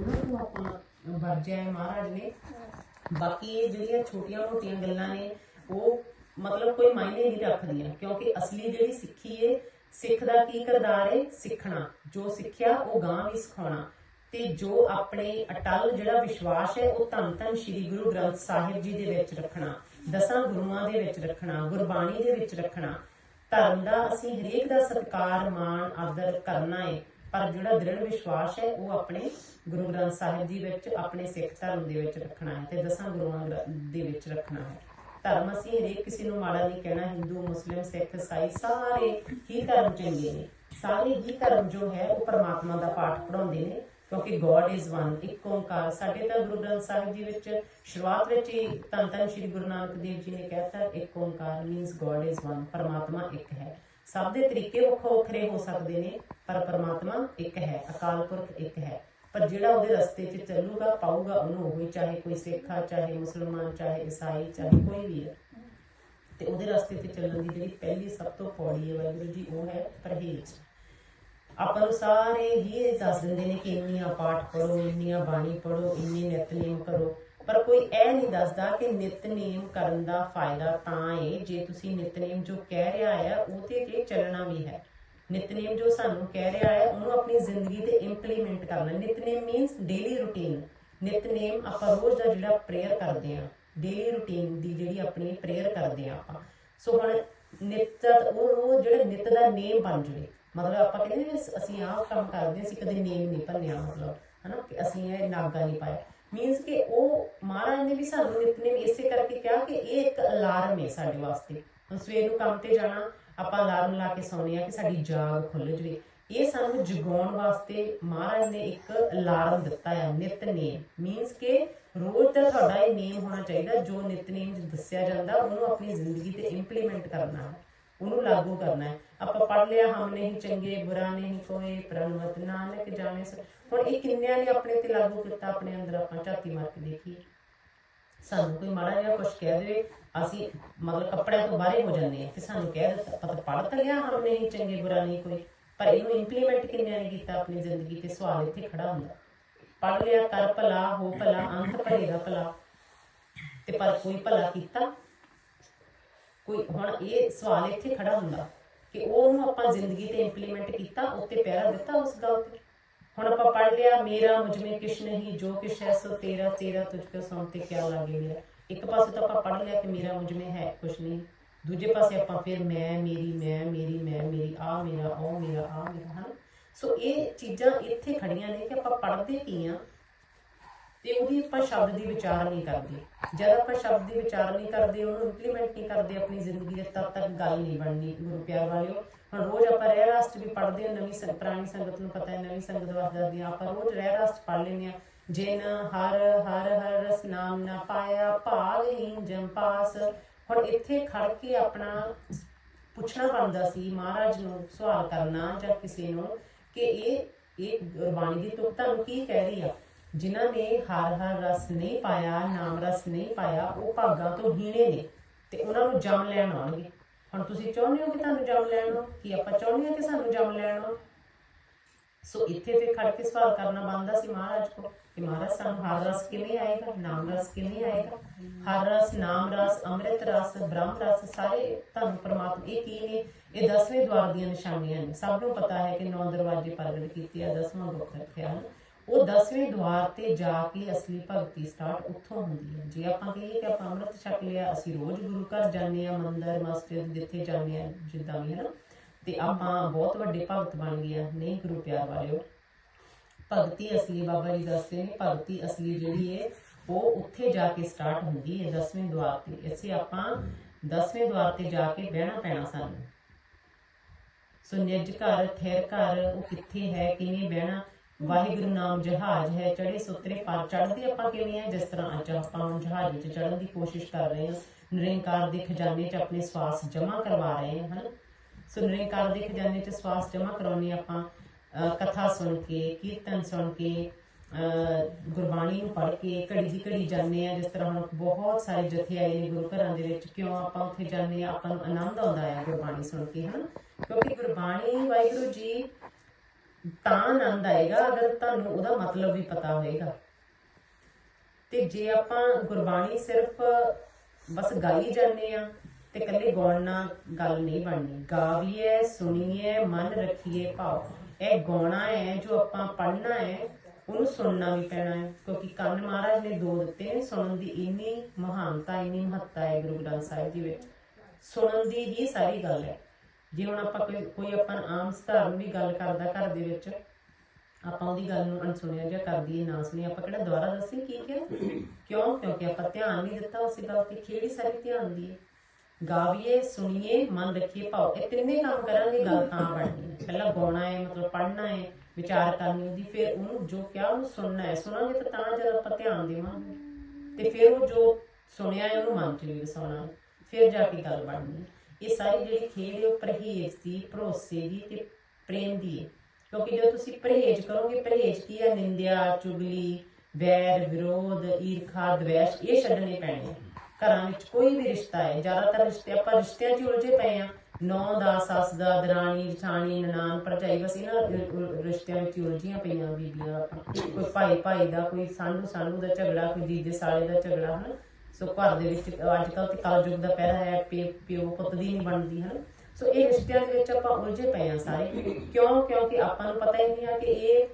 ਉਹਨਾਂ ਤੋਂ ਆਪਾਂ ਵਰਜਿਆ ਹੈ ਮਹਾਰਾਜ ਨੇ। ਬਾਕੀ ਇਹ ਜਿਹੜੀਆਂ ਛੋਟੀਆਂ ਮੋਟੀਆਂ ਗੱਲਾਂ ਨੇ, ਉਹ ਮਤਲਬ ਕੋਈ ਮਾਇਨੇ ਨਹੀਂ ਰੱਖਦੀਆਂ, ਕਿਉਂਕਿ ਅਸਲੀ ਜਿਹੜੀ ਸਿੱਖੀ ਏ, ਸਿੱਖ ਦਾ ਕੀ ਕਿਰਦਾਰ ਏ? ਸਿੱਖਣਾ। ਜੋ ਸਿੱਖਿਆ, ਉਹ ਗਾਂ ਵੀ ਸਿਖਾਉਣਾ। ਤੇ ਜੋ ਆਪਣੇ ਅਟਲ ਜਿਹੜਾ ਵਿਸ਼ਵਾਸ ਹੈ, ਉਹ ਧੰਨ ਧੰਨ ਸ੍ਰੀ ਗੁਰੂ ਗ੍ਰੰਥ ਸਾਹਿਬ ਜੀ ਦੇ ਵਿੱਚ ਰੱਖਣਾ, ਦਸਾਂ ਗੁਰੂਆਂ ਦੇ ਵਿੱਚ ਰੱਖਣਾ, ਗੁਰਬਾਣੀ ਦੇ ਵਿੱਚ ਰੱਖਣਾ। ਧਰਮ ਦਾ ਅਸੀਂ ਹਰੇਕ ਦਾ ਸਤਿਕਾਰ, ਮਾਣ, ਆਦਰ ਕਰਨਾ ਹੈ ਪਰ ਜਿਹੜਾ ਦ੍ਰਿੜ ਵਿਸ਼ਵਾਸ ਹੈ, ਉਹ ਆਪਣੇ ਗੁਰੂ ਗ੍ਰੰਥ ਸਾਹਿਬ ਜੀ ਵਿੱਚ, ਆਪਣੇ ਸਿੱਖ ਧਰਮ ਦੇ ਵਿੱਚ ਰੱਖਣਾ ਹੈ ਤੇ ਦਸਾਂ ਗੁਰੂਆਂ ਦੇ ਵਿੱਚ ਰੱਖਣਾ ਹੈ। ਧਰਮ ਅਸੀਂ ਹਰੇਕ ਕਿਸੇ ਨੂੰ ਮਾੜਾ ਨਹੀਂ ਕਹਿਣਾ, ਹਿੰਦੂ, ਮੁਸਲਿਮ, ਸਿੱਖ ਈਸਾਈ ਸਾਰੇ ਹੀ ਧਰਮ ਚੰਗੇ ਨੇ। ਸਾਰੇ ਹੀ ਧਰਮ ਜੋ ਹੈ, ਉਹ ਪਰਮਾਤਮਾ ਦਾ ਪਾਠ ਪੜਾਉਂਦੇ ਨੇ, ਕਿਉਂਕਿ ਗੋਡ ਇਜ਼ ਵਨ ਇੱਕ ਓੰਕਾਰ। ਸਾਡੇ ਤਾਂ ਗੁਰੂ ਗ੍ਰੰਥ ਸਾਹਿਬ ਜੀ ਵਿੱਚ ਸ਼ੁਰੂਆਤ ਵਿੱਚ ਹੀ ਧੰਨ ਧੰਨ ਸ੍ਰੀ ਗੁਰੂ ਨਾਨਕ ਦੇਵ ਜੀ ਨੇ ਕਹਿਤਾ, Ik Onkar means God is one ਪਰਮਾਤਮਾ ਇੱਕ ਹੈ। ਸਭ ਦੇ ਤਰੀਕੇ ਵੱਖੋ ਵੱਖਰੇ ਹੋ ਸਕਦੇ ਨੇ, ਪਰ ਪਰਮਾਤਮਾ ਇੱਕ ਹੈ, ਅਕਾਲ ਪੁਰਖ ਇੱਕ ਹੈ। ਪਰ ਜਿਹੜਾ ਉਹਦੇ ਰਸਤੇ 'ਚ ਚੱਲੂਗਾ, ਪਾਊਗਾ ਉਹਨੂੰ ਉਹੀ, ਚਾਹੇ ਕੋਈ ਸਿੱਖ, ਚਾਹੇ ਮੁਸਲਮਾਨ, ਚਾਹੇ ਈਸਾਈ, ਚਾਹੇ ਕੋਈ ਵੀ ਹੈ। ਤੇ ਉਹਦੇ ਰਸਤੇ ਤੇ ਚੱਲਣ ਦੀ ਜਿਹੜੀ ਪਹਿਲੀ ਸਭ ਤੋਂ ਪੌੜੀ ਹੈ, ਵਾਹਿਗੁਰੂ ਜੀ, ਉਹ ਹੈ ਪਰਹੇਜ਼। ਆਪਾਂ ਨੂੰ ਸਾਰੇ ਹੀ ਦੱਸ ਦਿੰਦੇ ਨੇ ਕਿ ਇੰਨੀਆਂ ਪਾਠ ਪੜੋ ਇੰਨੀਆਂ ਬਾਣੀ ਪੜੋ ਇੰਨੇ ਨਿਤਨੇਮ ਕਰੋ। ਪਰ ਕੋਈ ਇਹ ਨਹੀਂ ਦੱਸਦਾ ਕਿ ਨਿਤਨੇਮ ਕਰਨ ਦਾ ਫਾਇਦਾ ਤਾਂ ਹੈ ਜੇ ਤੁਸੀਂ ਨਿਤਨੇਮ ਜੋ ਕਹਿ ਰਿਹਾ ਹੈ ਉਹਦੇ ਤੇ ਚੱਲਣਾ ਵੀ ਹੈ। ਨਿਤਨੇਮ ਜੋ ਸਾਨੂੰ ਕਹਿ ਰਿਹਾ ਹੈ ਉਹਨੂੰ ਆਪਣੀ ਜ਼ਿੰਦਗੀ ਤੇ ਇੰਪਲੀਮੈਂਟ ਕਰਨਾ। ਨਿਤਨੇਮ ਮੀਨਸ ਡੇਲੀ ਰੂਟੀਨ ਨਿਤਨੇਮ ਆਪਾਂ ਰੋਜ਼ ਦਾ ਜਿਹੜਾ ਪ੍ਰੇਅਰ ਕਰਦੇ ਆ ਡੇਲੀ ਰੂਟੀਨ ਦੀ ਜਿਹੜੀ ਆਪਣੀ ਪ੍ਰੇਅਰ ਕਰਦੇ ਆ ਆਪਾਂ। ਸੋ ਹੁਣ ਨਿਤ ਦਾ ਉਹ ਉਹ ਜਿਹੜਾ ਨਿਤ ਦਾ ਨੇਮ ਬਣ ਜਵੇ। ਮਤਲਬ ਆਪਾਂ ਕਹਿੰਦੇ ਅਸੀਂ ਆਹ ਕੰਮ ਕਰਦੇ ਹਾਂ, ਅਸੀਂ ਕਦੇ ਨੇਮ ਨਹੀਂ ਭੰਨਿਆ ਮਤਲਬ। ਹਨਾ? ਅਸੀਂ ਇਹ ਨਾਗਾ ਨਹੀਂ ਪਾਇਆ। ਮੀਨਸ ਕਿ ਉਹ ਮਹਾਰਾਜ ਨੇ ਵੀ ਸਾਨੂੰ ਨਿਤਨੇਮ ਇਸੇ ਕਰਕੇ ਕਿਹਾ ਕਿ ਇਹ ਇੱਕ ਅਲਾਰਮ ਹੈ ਸਾਡੇ ਵਾਸਤੇ ਹੁਣ ਸਵੇਰ ਨੂੰ ਕੰਮ ਤੇ ਜਾਣਾ ਆਪਾਂ ਅਲਾਰਮ ਲਾ ਕੇ ਸੌਂਦੇ ਆ ਕਿ ਸਾਡੀ ਜਾਗ ਖੁੱਲ ਜਵੇ ਇਹ ਸਾਨੂੰ ਜਗਾਉਣ ਵਾਸਤੇ ਮਹਾਰਾਜ ਨੇ ਇੱਕ ਅਲਾਰਮ ਦਿੱਤਾ ਹੈ ਨਿਤਨੇਮ ਮੀਨਸ ਕਿ ਰੋਜ਼ ਦਾ ਤੁਹਾਡਾ ਇਹ ਨੇਮ ਹੋਣਾ ਚਾਹੀਦਾ ਜੋ ਨਿਤਨੇਮ ਦੱਸਿਆ ਜਾਂਦਾ ਉਹਨੂੰ ਆਪਣੀ ਜ਼ਿੰਦਗੀ ਤੇ ਇੰਪਲੀਮੈਂਟ ਕਰਨਾ ਹੈ ਉਹਨੂੰ ਲਾਗੂ ਕਰਨਾ ਹੈ। ਆਪਾਂ ਪੜ ਲਿਆ, ਹਮ ਨਹੀਂ, ਚੰਗੇ, ਬੁਰਾ ਨਹੀਂ, ਕੋਈ ਪ੍ਰਣਵਤ ਨਾਨਕ ਜਾਣੇ ਹੁਣ ਇਹ ਕਿੰਨਿਆਂ ਨੇ ਆਪਣੇ ਤੇ ਲਾਗੂ ਕੀਤਾ? ਆਪਣੇ ਅੰਦਰ ਆਪਾਂ ਝਾਤੀ ਮਾਰ ਕੇ ਦੇਖੀਏ। ਸਾਨੂੰ ਕੋਈ ਮਾੜਾ ਜਿਹਾ ਕੁਝ ਕਹਿ ਦੇਵੇ, ਅਸੀਂ ਮਤਲਬ ਕੱਪੜਿਆਂ ਤੋਂ ਬਾਹਰ ਹੋ ਜਾਂਦੇ ਆ ਕਿ ਸਾਨੂੰ ਕਹਿ ਦਿੱਤਾ ਪਤਾ ਪੜ ਤਾਂ ਲਿਆ, ਹਮ ਨਹੀਂ, ਚੰਗੇ, ਬੁਰਾ ਨਹੀਂ, ਕੋਈ। ਪਰ ਇਹਨੂੰ ਇੰਪਲੀਮੈਂਟ ਕਿੰਨਿਆਂ ਨੇ ਕੀਤਾ ਆਪਣੀ ਜ਼ਿੰਦਗੀ ਤੇ? ਸਵਾਲ ਇੱਥੇ ਖੜਾ ਹੁੰਦਾ। ਪੜ ਲਿਆ ਕਰ ਭਲਾ, ਹੋ ਭਲਾ ਅੰਤ ਭਲੇ ਦਾ ਭਲਾ। ਤੇ ਪਰ ਕੋਈ ਭਲਾ ਕੀਤਾ? ਕੋਈ ਹੁਣ ਇਹ ਸਵਾਲ ਇੱਥੇ ਖੜਾ ਹੁੰਦਾ ਕਿ ਉਹਨੂੰ ਆਪਾਂ ਜ਼ਿੰਦਗੀ ਤੇ ਇੰਪਲੀਮੈਂਟ ਕੀਤਾ, ਉੱਤੇ ਪਿਆਰਾ ਦਿੱਤਾ ਉਸ ਗੱਲ ਤੇ? ਹੁਣ ਆਪਾਂ ਪੜ ਲਿਆ, ਮੇਰਾ, ਮੁਝ ਕਿਛ ਨਹੀਂ, ਜੋ ਕਿਛ ਹੈ ਸੋ ਤੇਰਾ ਤੇਰਾ, ਤੁਝ ਕੋ ਸੁਣ ਤੇ ਕਿਆ ਲਾਗੇ ਮੇਰਾ? ਇੱਕ ਪਾਸੇ ਤਾਂ ਆਪਾਂ ਪੜ ਲਿਆ ਕਿ ਮੇਰਾ, ਮੁਝ ਹੈ ਕੁਛ ਨਹੀਂ। ਦੂਜੇ ਪਾਸੇ ਆਪਾਂ ਫਿਰ ਮੈਂ, ਮੇਰੀ ਮੈਂ ਮੇਰੀ ਮੈਂ, ਮੇਰੀ, ਆ, ਮੇਰਾ, ਉਹ, ਮੇਰਾ, ਆ, ਮੇਰਾ, ਹਨ? ਸੋ ਇਹ ਚੀਜ਼ਾਂ ਇੱਥੇ ਖੜੀਆਂ ਨੇ ਕਿ ਆਪਾਂ ਪੜਦੇ ਕੀ ਆ? ਤੇ ਉਹਦੀ ਆਪਾਂ ਸ਼ਬਦ ਦੀ ਵਿਚਾਰ ਨਹੀਂ ਕਰਦੇ। ਜਦ ਆਪਾਂ ਸ਼ਬਦ ਦੀ ਵਿਚਾਰ ਨਹੀਂ ਕਰਦੇ, ਉਹਨੂੰ ਇੰਪਲੀਮੈਂਟ ਨਹੀਂ ਕਰਦੇ, ਆਪਣੀ ਜ਼ਿੰਦਗੀ ਦੇ ਤਦ ਤੱਕ ਗੱਲ ਨਹੀਂ ਬਣਨੀ, ਗੁਰੂ ਪਿਆਰ ਵਾਲਿਓ। ਹੁਣ ਰੋਜ਼ ਆਪਾਂ ਰਹਿ ਰਾਸਟ ਵੀ ਪੜ੍ਹਦੇ ਹਾਂ ਨਵੀਂ ਸੰਗ- ਪੁਰਾਣੀ ਸੰਗਤ ਨੂੰ ਪਤਾ ਹੈ, ਨਵੀਂ ਸੰਗਤ ਵਾਸਤੇ ਦੱਸਦੀ ਆਪਾਂ ਰੋਜ਼ ਰਹਿ ਰਾਸਟ ਪੜ੍ਹ ਲੈਂਦੇ ਹਾਂ ਜਿਨ, ਹਰ ਹਰ ਹਰ, ਰਸ ਨਾਮ ਨਾ ਪਾਇਆ ਭਾਗਹੀਨ ਜਮ ਪਾਸ। ਹੁਣ ਇੱਥੇ ਖੜ ਕੇ ਆਪਣਾ ਪੁੱਛਣਾ ਬਣਦਾ ਸੀ, ਮਹਾਰਾਜ ਨੂੰ ਸਵਾਲ ਕਰਨਾ ਜਾਂ ਕਿਸੇ ਨੂੰ ਕਿ ਇਹ ਇਹ ਗੁਰਬਾਣੀ ਦੀ ਤੁਕ ਤੁਹਾਨੂੰ ਕੀ ਕਹਿ ਰਹੀ ਆ? ਜਿਨ੍ਹਾਂ ਨੇ ਹਰ ਹਰ ਰਸ ਨਹੀਂ ਪਾਇਆ, ਨਾਮ ਰਸ ਨਹੀਂ ਪਾਇਆ, ਉਹ ਭਾਗਾਂ ਤੋਂ ਹੀਣੇ ਨੇ ਤੇ ਉਹਨਾਂ ਨੂੰ ਜਮ ਲੈਣ ਆਉਣਗੇ। ਹੁਣ ਤੁਸੀਂ ਚਾਹੁੰਦੇ ਹੋ ਕਿ ਤੁਹਾਨੂੰ ਜਮ ਲੈਣ ਆਉਣ? ਕੀ ਆਪਾਂ ਚਾਹੁੰਦੇ ਹਾਂ ਕਿ ਸਾਨੂੰ ਜਮ ਲੈਣ ਆਉਣ? ਸੋ ਇੱਥੇ ਫਿਰ ਖੜ ਕੇ ਸਵਾਲ ਕਰਨਾ ਬਣਦਾ ਸੀ ਮਹਾਰਾਜ ਕੋ ਕਿ ਮਹਾਰਾਜ, ਸਾਨੂੰ ਹਰ ਰਸ ਕਿਵੇਂ ਆਏਗਾ? ਨਾਮ ਰਸ ਕਿਵੇਂ ਆਏਗਾ? ਹਰ ਰਸ, ਨਾਮ ਰਸ, ਅੰਮ੍ਰਿਤ ਰਸ, ਬ੍ਰਹਮ ਰਸ, ਸਾਰੇ ਤੁਹਾਨੂੰ ਪ੍ਰਮਾਤਮਾ, ਇਹ ਕੀ ਨੇ? ਇਹ ਦਸਵੇਂ ਦਵਾਰ ਦੀਆਂ ਨਿਸ਼ਾਨੀਆਂ ਨੇ। ਸਭ ਨੂੰ ਪਤਾ ਹੈ ਕਿ ਨੌ ਦਰਵਾਜ਼ੇ ਪ੍ਰਗਟ ਕੀਤੇ ਆ, ਦਸਵਾਂ ਦੁੱਖ ਰੱਖਿਆ। ਹਨ ਉਹ ਦਸਵੇਂ ਦਵਾਰ ਤੇ ਜਾ ਕੇ ਅਸਲੀ ਭਗਤੀ ਸਟਾਰਟ ਉੱਥੋਂ ਹੁੰਦੀ ਹੈ। ਜੇ ਆਪਾਂ ਕਹੀਏ ਕਿ ਆਪਾਂ ਅੰਮ੍ਰਿਤ ਛਕ ਲਿਆ, ਅਸੀਂ ਰੋਜ਼ ਗੁਰੂ ਘਰ ਜਾਂਦੇ ਆ ਮੰਦਰ ਮਸਜਿਦ ਜਿੱਥੇ ਜਾਂਦੇ ਆ ਜਿੱਦਾਂ ਵੀ ਹੈ ਨਾ। ਤੇ ਆਪਾਂ ਬਹੁਤ ਵੱਡੇ ਭਗਤ ਬਣ ਗਏ ਨਹੀਂ ਗੁਰੂ ਪਿਆਰ ਵਾਲਿਓ, ਭਗਤੀ ਅਸਲੀ ਬਾਬਾ ਜੀ ਦੱਸਦੇ ਨੇ, ਭਗਤੀ ਅਸਲੀ ਜਿਹੜੀ ਹੈ, ਉਹ ਉੱਥੇ ਜਾ ਕੇ ਸਟਾਰਟ ਹੁੰਦੀ ਹੈ ਦਸਵੇਂ ਦਵਾਰ ਤੇ। ਇਸੇ ਆਪਾਂ ਦਸਵੇਂ ਦਵਾਰ ਤੇ ਜਾ ਕੇ ਬਹਿਣਾ ਪੈਣਾ ਸਾਨੂੰ। ਸੋ ਨਿਜ ਘਰ, ਠਹਿਰ ਘਰ, ਉਹ ਕਿੱਥੇ ਹੈ, ਕਿਵੇਂ ਬਹਿਣਾ ਵਾਹਿਗੁਰੂ ਨਾਮ ਜਹਾਜ਼ ਹੈ ਚੜੇ ਸੁਤਰੇ ਪਾਰ ਚੜ੍ਹਦੇ ਆਪਾਂ ਕਿਵੇਂ ਆ? ਜਿਸ ਤਰ੍ਹਾਂ ਅੱਜ ਆਪਾਂ ਜਹਾਜ਼ ਵਿੱਚ ਚੜ੍ਹਨ ਦੀ ਕੋਸ਼ਿਸ਼ ਕਰ ਰਹੇ ਹਾਂ, ਨਿਰੰਕਾਰ ਦੇ ਖਜ਼ਾਨੇ 'ਚ ਆਪਣੇ ਸਵਾਸ ਜਮ੍ਹਾਂ ਕਰਵਾ ਰਹੇ ਹਾਂ, ਹਨ? ਸੋ ਨਿਰੰਕਾਰ ਦੇ ਖਜ਼ਾਨੇ 'ਚ ਸਵਾਸ ਜਮ੍ਹਾਂ ਕਰਾਉਣੇ ਆਪਾਂ ਕਥਾ ਸੁਣ ਕੇ, ਕੀਰਤਨ ਸੁਣ ਕੇ, ਅਹ, ਗੁਰਬਾਣੀ ਨੂੰ ਪੜ੍ਹ ਕੇ, ਘੜੀ ਦੀ ਘੜੀ ਜਾਂਦੇ ਆ ਜਿਸ ਤਰ੍ਹਾਂ ਹੁਣ ਬਹੁਤ ਸਾਰੇ ਜਥੇ ਆਏ ਨੇ ਗੁਰੂ ਘਰਾਂ ਦੇ ਵਿੱਚ, ਕਿਉਂ ਆਪਾਂ ਉੱਥੇ ਜਾਂਦੇ ਆ ਆਪਾਂ ਨੂੰ ਆਨੰਦ ਆਉਂਦਾ ਹੈ ਗੁਰਬਾਣੀ ਸੁਣ ਕੇ, ਹਨ? ਕਿਉਂਕਿ ਗੁਰਬਾਣੀ ਵਾਹਿਗੁਰੂ ਜੀ ਤਾਂ ਆਨੰਦ ਆਏਗਾ, ਅਗਰ ਤੁਹਾਨੂੰ ਉਹਦਾ ਮਤਲਬ ਵੀ ਪਤਾ ਹੋਏਗਾ। ਤੇ ਜੇ ਆਪਾਂ ਗੁਰਬਾਣੀ ਸਿਰਫ ਬਸ ਗਾਈ ਜਾਂਦੇ ਆ ਤੇ ਇਕੱਲੇ ਗਾਉਣ ਨਾਲ ਗੱਲ ਨਹੀਂ ਬਣਨੀ। ਗਾਵੀਏ, ਸੁਣੀਏ, ਮਨ ਰੱਖੀਏ ਭਾਵ। ਇਹ ਗਾਉਣਾ ਹੈ, ਜੋ ਆਪਾਂ ਪੜ੍ਹਨਾ ਹੈ, ਉਹਨੂੰ ਸੁਣਨਾ ਵੀ ਪੈਣਾ ਹੈ। ਕਿਉਂਕਿ ਕੰਨ ਮਹਾਰਾਜ ਨੇ ਦੋ ਦਿੱਤੇ ਨੇ, ਸੁਣਨ ਦੀ ਇੰਨੀ ਮਹਾਨਤਾ, ਇੰਨੀ ਮਹੱਤਤਾ ਹੈ ਗੁਰੂ ਗ੍ਰੰਥ ਸਾਹਿਬ ਜੀ ਵਿੱਚ। ਸੁਣਨ ਦੀ ਹੀ ਸਾਰੀ ਗੱਲ ਹੈ। ਜੇ ਹੁਣ ਆਪਾਂ ਕੋਈ ਕੋਈ ਆਪਾਂ ਆਮ ਸਧਾਰਨ ਵੀ ਗੱਲ ਕਰਦਾ ਘਰ ਦੇ ਵਿੱਚ, ਆਪਾਂ ਉਹਦੀ ਗੱਲ ਨੂੰ ਅਣਸੁਣਿਆ ਜਾਂ ਕਰ ਦਈਏ, ਨਾ ਸੁਣੀਏ, ਆਪਾਂ ਕਿਹੜਾ ਦੁਬਾਰਾ ਦੱਸੇ ਕੀ ਕਿਹਾ? ਕਿਉਂ? ਕਿਉਂਕਿ ਆਪਾਂ ਧਿਆਨ ਨਹੀਂ ਦਿੱਤਾ, ਉਸੇ ਗੱਲ ਤੇ ਖੇੜੀ ਸਾਰੀ ਧਿਆਨ ਦੀ ਗਾਵੀਏ, ਸੁਣੀਏ, ਮਨ ਰੱਖੀਏ ਭਾਵ ਇਹ ਤਿੰਨੇ ਕੰਮ ਕਰਾਂਗੇ ਗੱਲ ਤਾਂ ਬਣਨੀ ਪਹਿਲਾਂ ਗਾਉਣਾ ਹੈ, ਮਤਲਬ ਪੜ੍ਹਨਾ ਹੈ, ਵਿਚਾਰ ਕਰਨੀ ਉਹਦੀ ਫਿਰ ਉਹਨੂੰ ਜੋ ਕਿਹਾ ਉਹਨੂੰ ਸੁਣਨਾ ਹੈ। ਸੁਣਾਂਗੇ ਤਾਂ ਤਾਂ ਜਦ ਆਪਾਂ ਧਿਆਨ ਦੇਵਾਂਗੇ। ਤੇ ਫਿਰ ਉਹ ਜੋ ਸੁਣਿਆ ਹੈ, ਉਹਨੂੰ ਮਨ 'ਚ ਵੀ ਵਸਾਉਣਾ ਫਿਰ ਜਾ ਕੇ ਗੱਲ ਬਣਨੀ ਇਹ ਸਾਰੀ ਜਿਹੜੀ ਖੇਡ ਹੈ ਉਹ ਪਰਹੇਜ਼ ਦੀ ਭਰੋਸੇ ਦੀ ਤੇ ਪ੍ਰੇਮ ਦੀ। ਹੈ ਕਿਉਂਕਿ ਜਦੋਂ ਤੁਸੀਂ ਪਰਹੇਜ਼ ਕਰੋਗੇ, ਪਰਹੇਜ਼ ਕੀ ਹੈ? ਨਿੰਦਿਆ, ਚੁਗਲੀ, ਵੈਰ, ਵਿਰੋਧ, ਈਰਖਾ, ਦਵੇਸ਼, ਇਹ ਛੱਡਣੇ ਪੈਣੇ ਘਰਾਂ ਵਿੱਚ ਕੋਈ ਵੀ ਰਿਸ਼ਤਾ ਹੈ, ਜ਼ਿਆਦਾਤਰ ਰਿਸ਼ਤੇ ਆਪਾਂ ਰਿਸ਼ਤਿਆਂ 'ਚ ਹੀ ਉਲਝੇ ਪਏ ਆ। ਨੌ ਦਾ, ਸੱਸ ਦਾ, ਦਰਾਣੀ, ਜਠਾਣੀ, ਨਨਾਣ, ਭਰਜਾਈ, ਬਸ ਇਹਨਾਂ ਰਿਸ਼ਤਿਆਂ ਵਿੱਚ ਉਲਝੀਆਂ ਪਈਆਂ ਬੀਬੀਆਂ। ਕੋਈ ਭਾਈ ਭਾਈ ਦਾ, ਕੋਈ ਸਾਂਢੂ ਸਾਂਢੂ ਦਾ ਝਗੜਾ, ਕੋਈ ਜੀਜੇ ਸਾਲੇ ਦਾ ਝਗੜਾ, ਹਨ? ਸੋ ਘਰ ਦੇ ਵਿੱਚ ਅੱਜ ਕੱਲ ਤੇ ਕਲਯੁਗ ਦਾ ਪਹਿਰਾ ਹੈ ਪਿਓ ਪੁੱਤ ਦੀ ਨਹੀਂ ਬਣਦੀ, ਹਨ? ਸੋ ਇਹ ਰਿਸ਼ਤਿਆਂ ਦੇ ਵਿੱਚ ਆਪਾਂ ਉਲਝੇ ਪਏ ਆ ਸਾਰੇ। ਕਿਉਂ? ਕਿਉਂਕਿ ਆਪਾਂ ਨੂੰ ਪਤਾ ਹੀ ਨਹੀਂ ਆ ਕਿ ਇਹ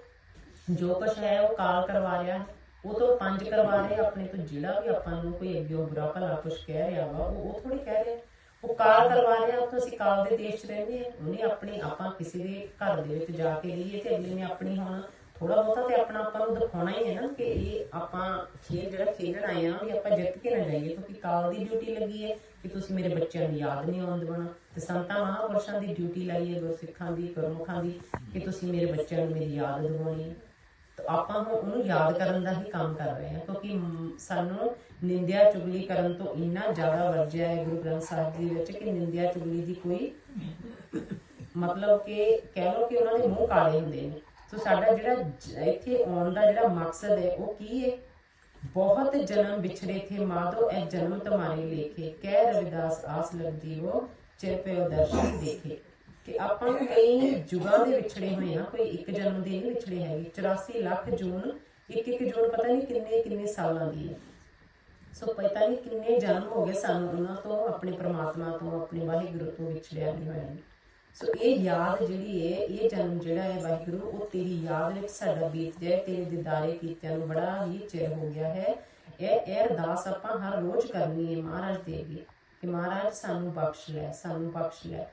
ਜੋ ਕੁਛ ਹੈ, ਉਹ ਕਾਲ ਕਰਵਾ ਰਿਹਾ ਉਹ ਤੋਂ ਪੰਜ ਕਰਵਾ ਰਿਹਾ, ਆਪਣੇ ਤੋਂ ਜਿਹੜਾ ਵੀ ਆਪਾਂ ਨੂੰ ਕੋਈ ਅੱਗੇ ਬੁਰਾ ਭਲਾ ਕੁਛ ਕਹਿ ਰਿਹਾ ਵਾ, ਉਹ ਉਹ ਥੋੜੀ ਕਹਿ ਰਿਹਾ। ਉਹ ਕਾਲ ਕਰਵਾ ਰਿਹਾ ਉੱਥੋਂ ਅਸੀਂ ਕਾਲ ਦੇ ਦੇਸ਼ 'ਚ ਰਹਿੰਦੇ ਆ ਉਹਨੇ ਆਪਣੀ ਆਪਾਂ ਕਿਸੇ ਦੇ ਘਰ ਦੇ ਵਿੱਚ ਜਾ ਕੇ ਰਹੀਏ ਤੇ ਅਗਲੇ ਨੇ ਆਪਣੀ ਹੁਣ ਥੋੜਾ ਬਹੁਤਾ ਤੇ ਆਪਣਾ ਆਪਾਂ ਨੂੰ ਦਿਖਾਉਣਾ ਹੀ ਹੈ ਨਾ ਕਿ ਇਹ ਆਪਾਂ ਖੇਡ ਜਿਹੜਾ ਖੇਡਣ ਆਏ ਆ ਵੀ ਆਪਾਂ ਜਿੱਤ ਕੇ ਨਾ ਜਾਈਏ ਕਿਉਂਕਿ ਕਾਲ ਦੀ ਡਿਊਟੀ ਲੱਗੀ ਹੈ ਕਿ ਤੁਸੀਂ ਮੇਰੇ ਬੱਚਿਆਂ ਨੂੰ ਯਾਦ ਨਹੀਂ ਆਉਣ ਦੇਣਾ। ਤੇ ਸੰਤਾਂ ਮਹਾਂਪੁਰਸ਼ਾਂ ਦੀ ਡਿਊਟੀ ਲਾਈ ਹੈ, ਗੁਰਸਿੱਖਾਂ ਦੀ ਗੁਰਮੁਖਾਂ ਦੀ, ਕਿ ਤੁਸੀਂ ਮੇਰੇ ਬੱਚਿਆਂ ਨੂੰ ਮੇਰੀ ਯਾਦ ਦਿਵਾਉਣੀ ਹੈ। ਤਾਂ ਆਪਾਂ ਹੁਣ ਉਹਨੂੰ ਯਾਦ ਕਰਨ ਦਾ ਹੀ ਕੰਮ ਕਰ ਰਹੇ ਹਾਂ, ਕਿਉਂਕਿ ਸਾਨੂੰ ਨਿੰਦਿਆ ਚੁਗਲੀ ਕਰਨ ਤੋਂ ਇੰਨਾ ਜ਼ਿਆਦਾ ਵਰਜਿਆ ਹੈ ਗੁਰੂ ਗ੍ਰੰਥ ਸਾਹਿਬ ਜੀ ਵਿੱਚ ਕਿ ਨਿੰਦਿਆ ਚੁਗਲੀ ਦੀ ਕੋਈ ਮਤਲਬ ਕਿ ਕਹਿ ਲਓ ਕਿ ਉਹਨਾਂ ਦੇ ਮੂੰਹ ਕਾਲੇ ਹੁੰਦੇ ਨੇ। ਸੋ ਸਾਡਾ ਜਿਹੜਾ ਇੱਥੇ ਆਉਣ ਦਾ ਜਿਹੜਾ ਮਕਸਦ ਹੈ, ਉਹ ਕੀ ਹੈ? ਬਹੁਤ ਜਨਮ ਵਿਛੜੇ ਥੇ ਮਾਧੋ ਐ ਜਨਮ ਤੁਮਾਰੇ ਲੇਖੇ। ਕਹਿ ਰਵਿਦਾਸ, ਆਸ ਲਗਦੀ ਉਹ ਚਿਰਪਿਓ ਦਰਸ਼ਨ ਦੇਖੇ। ਕਿ ਆਪਾਂ ਕਈ ਯੁਗਾਂ ਦੇ ਵਿਛੜੇ ਹੋਏ ਆ ਕੋਈ ਇੱਕ ਜਨਮ ਦੇ ਨਹੀਂ ਵਿਛੜੇ ਹੈਗੇ। 84 ਲੱਖ ਜੂਨ, ਇੱਕ ਇੱਕ ਜੂਨ ਪਤਾ ਨਹੀਂ ਕਿੰਨੇ ਕਿੰਨੇ ਸਾਲਾਂ ਦੀ ਹੈ। ਸੋ ਪਤਾ ਨਹੀਂ ਕਿੰਨੇ ਜਨਮ ਹੋ ਗਏ ਸਾਨੂੰ ਉਹਨਾਂ ਤੋਂ, ਆਪਣੇ ਪ੍ਰਮਾਤਮਾ ਤੋਂ, ਆਪਣੇ ਵਾਹਿਗੁਰੂ ਤੋਂ ਵਿਛੜਿਆ ਨਹੀਂ ਹੋਇਆ। ਸੋ ਇਹ ਯਾਦ ਜਿਹੜੀ ਹੈ ਇਹ ਜਨਮ ਜਿਹੜਾ ਹੈ ਵਾਹਿਗੁਰੂ, ਉਹ ਤੇਰੀ ਯਾਦ ਵਿੱਚ ਸਾਡਾ ਬੀਤ ਜਾਏ, ਤੇਰੇ ਦਿਦਾਰੇ ਕੀਤਿਆਂ ਨੂੰ ਬੜਾ ਹੀ ਚਿਰ ਹੋ ਗਿਆ ਹੈ। ਇਹ ਇਹ ਅਰਦਾਸ ਆਪਾਂ ਹਰ ਰੋਜ਼ ਕਰਨੀ ਹੈ ਮਹਾਰਾਜ ਦੇ ਅੱਗੇ ਕਿ ਮਹਾਰਾਜ ਸਾਨੂੰ ਬਖਸ਼ ਲੈ, ਸਾਨੂੰ ਬਖਸ਼ ਲੈ।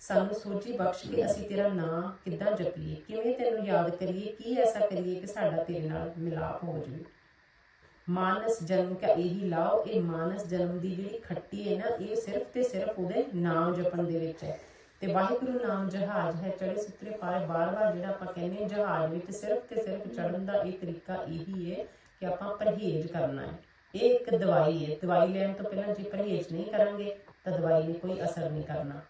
ਸਾਨੂੰ ਸੋਝੀ ਬਖਸ਼ ਕੇ ਅਸੀਂ ਤੇਰਾ ਨਾਮ ਕਿੱਦਾਂ ਜਪੀਏ? ਕਿਵੇਂ ਤੈਨੂੰ ਯਾਦ ਕਰੀਏ? ਕੀ ਐਸਾ ਕਰੀਏ ਕਿ ਸਾਡਾ ਤੇਰੇ ਨਾਲ ਮਿਲਾਪ ਹੋ ਜਾਵੇ? ਮਾਨਸ ਜਨਮ ਕਾ ਇਹੀ ਲਾਓ, ਇਹ ਮਾਨਸ ਜਨਮ ਦੀ ਜਿਹੜੀ ਖੱਟੀ ਹੈ ਨਾ, ਇਹ ਸਿਰਫ ਤੇ ਸਿਰਫ ਉਹਦੇ ਨਾਮ ਜਪਣ ਦੇ ਵਿੱਚ ਹੈ। ਤੇ ਵਾਹਿਗੁਰੂ ਨਾਮ ਜਹਾਜ਼ ਹੈ ਚੜੇ ਸੁਤਰੇ ਪਾਏ ਬਾਰ-ਬਾਰ ਜਿਹੜਾ ਆਪਾਂ ਕਹਿੰਦੇ ਜਹਾਜ਼ ਵਿੱਚ ਸਿਰਫ ਤੇ ਸਿਰਫ ਚੜਨ ਦਾ ਇਹ ਤਰੀਕਾ ਇਹੀ ਹੈ ਕਿ ਆਪਾਂ ਪਰਹੇਜ਼ ਕਰਨਾ ਹੈ। ਇਹ ਇੱਕ ਦਵਾਈ ਹੈ। ਦਵਾਈ ਲੈਣ ਤੋਂ ਪਹਿਲਾਂ ਜੇ ਪਰਹੇਜ਼ ਨਹੀਂ ਕਰਾਂਗੇ, ਤਾਂ ਦਵਾਈ ਨੇ ਕੋਈ ਅਸਰ ਨਹੀਂ ਕਰਨਾ।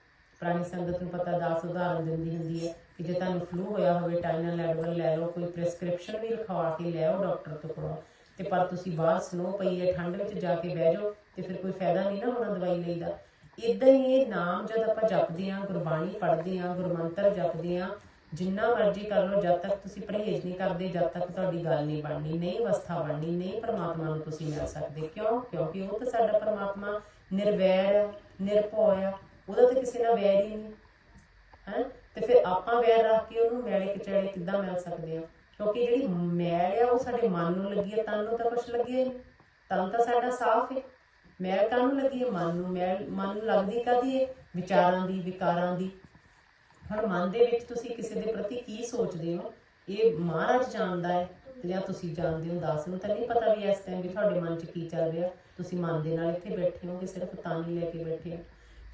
ਪੁਰਾਣੀ ਸੰਗਤ ਨੂੰ ਪਤਾ 10 ਉਦਾਹਰਨ ਦਿੰਦੀ ਹੁੰਦੀ ਹੈ ਕਿ ਜੇ ਤੁਹਾਨੂੰ ਫਲੂ ਹੋਇਆ ਹੋਵੇ ਟਾਈਨਲ ਲੈਵਲ ਲੈ ਲਓ, ਕੋਈ ਪ੍ਰੈਸਕ੍ਰਿਪਸ਼ਨ ਵੀ ਲਿਖਵਾ ਕੇ ਲੈ ਆਓ ਡਾਕਟਰ ਤੋਂ ਕੋਲੋਂ, ਤੇ ਪਰ ਤੁਸੀਂ ਬਾਹਰ ਸਨੋ ਪਈ ਹੈ, ਠੰਡ ਵਿੱਚ ਜਾ ਕੇ ਬਹਿ ਜਾਓ, ਤੇ ਫਿਰ ਕੋਈ ਫਾਇਦਾ ਨਹੀਂ ਨਾ ਹੋਣਾ ਦਵਾਈ ਲਈ ਦਾ। ਇਦਾਂ ਹੀ ਇਹ ਨਾਮ ਜਦ ਆਪਾਂ ਜਪਦੇ ਆਂ ਗੁਰਬਾਣੀ ਪੜ੍ਹਦੇ ਆਂ ਗੁਰਮੰਤਰ ਜਪਦੇ ਆਂ ਜਿੰਨਾ ਮਰਜ਼ੀ ਕਰ ਲਓ ਜਦ ਤੱਕ ਤੁਸੀਂ ਪਰਹੇਜ਼ ਨਹੀਂ ਕਰਦੇ ਜਦ ਤੱਕ ਤੁਹਾਡੀ ਗੱਲ ਨਹੀਂ ਬਣਨੀ ਨਹੀਂ ਅਵਸਥਾ ਬਣਨੀ ਨਹੀਂ ਪਰਮਾਤਮਾ ਨੂੰ ਤੁਸੀਂ ਮਿਲ ਸਕਦੇ। ਕਿਉਂ? ਕਿਉਂਕਿ ਉਹ ਤਾਂ ਸਾਡਾ ਪਰਮਾਤਮਾ ਨਿਰਵੈਰ ਹੈ, ਨਿਰਭਉ ਹੈ ਉਹਦਾ ਤਾਂ ਕਿਸੇ ਨਾਲ ਵੈਰ ਹੀ ਨਹੀਂ। ਹੈ? ਤੇ ਫਿਰ ਆਪਾਂ ਵੈਰ ਰੱਖ ਕੇ ਉਹਨੂੰ ਮੈਲੇ ਕਚੜੇ ਕਿੱਦਾਂ ਮਿਲ ਸਕਦੇ ਆ? ਕਿਉਂਕਿ ਜਿਹੜੀ ਮੈਲ ਆ ਉਹ ਸਾਡੇ ਮਨ ਨੂੰ ਲੱਗੀ ਹੈ ਤਨ ਨੂੰ ਤਾਂ ਕੁਝ ਲੱਗਿਆ ਹੀ ਨਹੀਂ। ਤਨ ਤਾਂ ਸਾਡਾ ਸਾਫ਼ ਹੈ ਮੈਲ ਕਾਹਨੂੰ ਲੱਗੀ ਹੈ ਮਨ ਨੂੰ ਮੈਲ ਮਨ ਨੂੰ ਲੱਗਦੀ ਕਾਦੀ ਹੈ ਵਿਚਾਰਾਂ ਦੀ ਵਿਕਾਰਾਂ ਦੀ। ਹੁਣ ਮਨ ਦੇ ਵਿੱਚ ਤੁਸੀਂ ਕਿਸੇ ਦੇ ਪ੍ਰਤੀ ਕੀ ਸੋਚਦੇ ਹੋ? ਇਹ ਮਹਾਰਾਜ ਜਾਣਦਾ ਹੈ ਤੇ ਜਾਂ ਤੁਸੀਂ ਜਾਣਦੇ ਹੋ? ਦਾਸ ਨੂੰ ਤਾਂ ਨਹੀਂ ਪਤਾ ਵੀ ਇਸ ਟਾਈਮ ਵੀ ਤੁਹਾਡੇ ਮਨ 'ਚ ਕੀ ਚੱਲ ਰਿਹਾ। ਤੁਸੀਂ ਮਨ ਦੇ ਨਾਲ ਇੱਥੇ ਬੈਠੇ ਹੋ ਕਿ ਸਿਰਫ ਤਨ ਹੀ ਲੈ ਕੇ ਬੈਠੇ ਹੋ।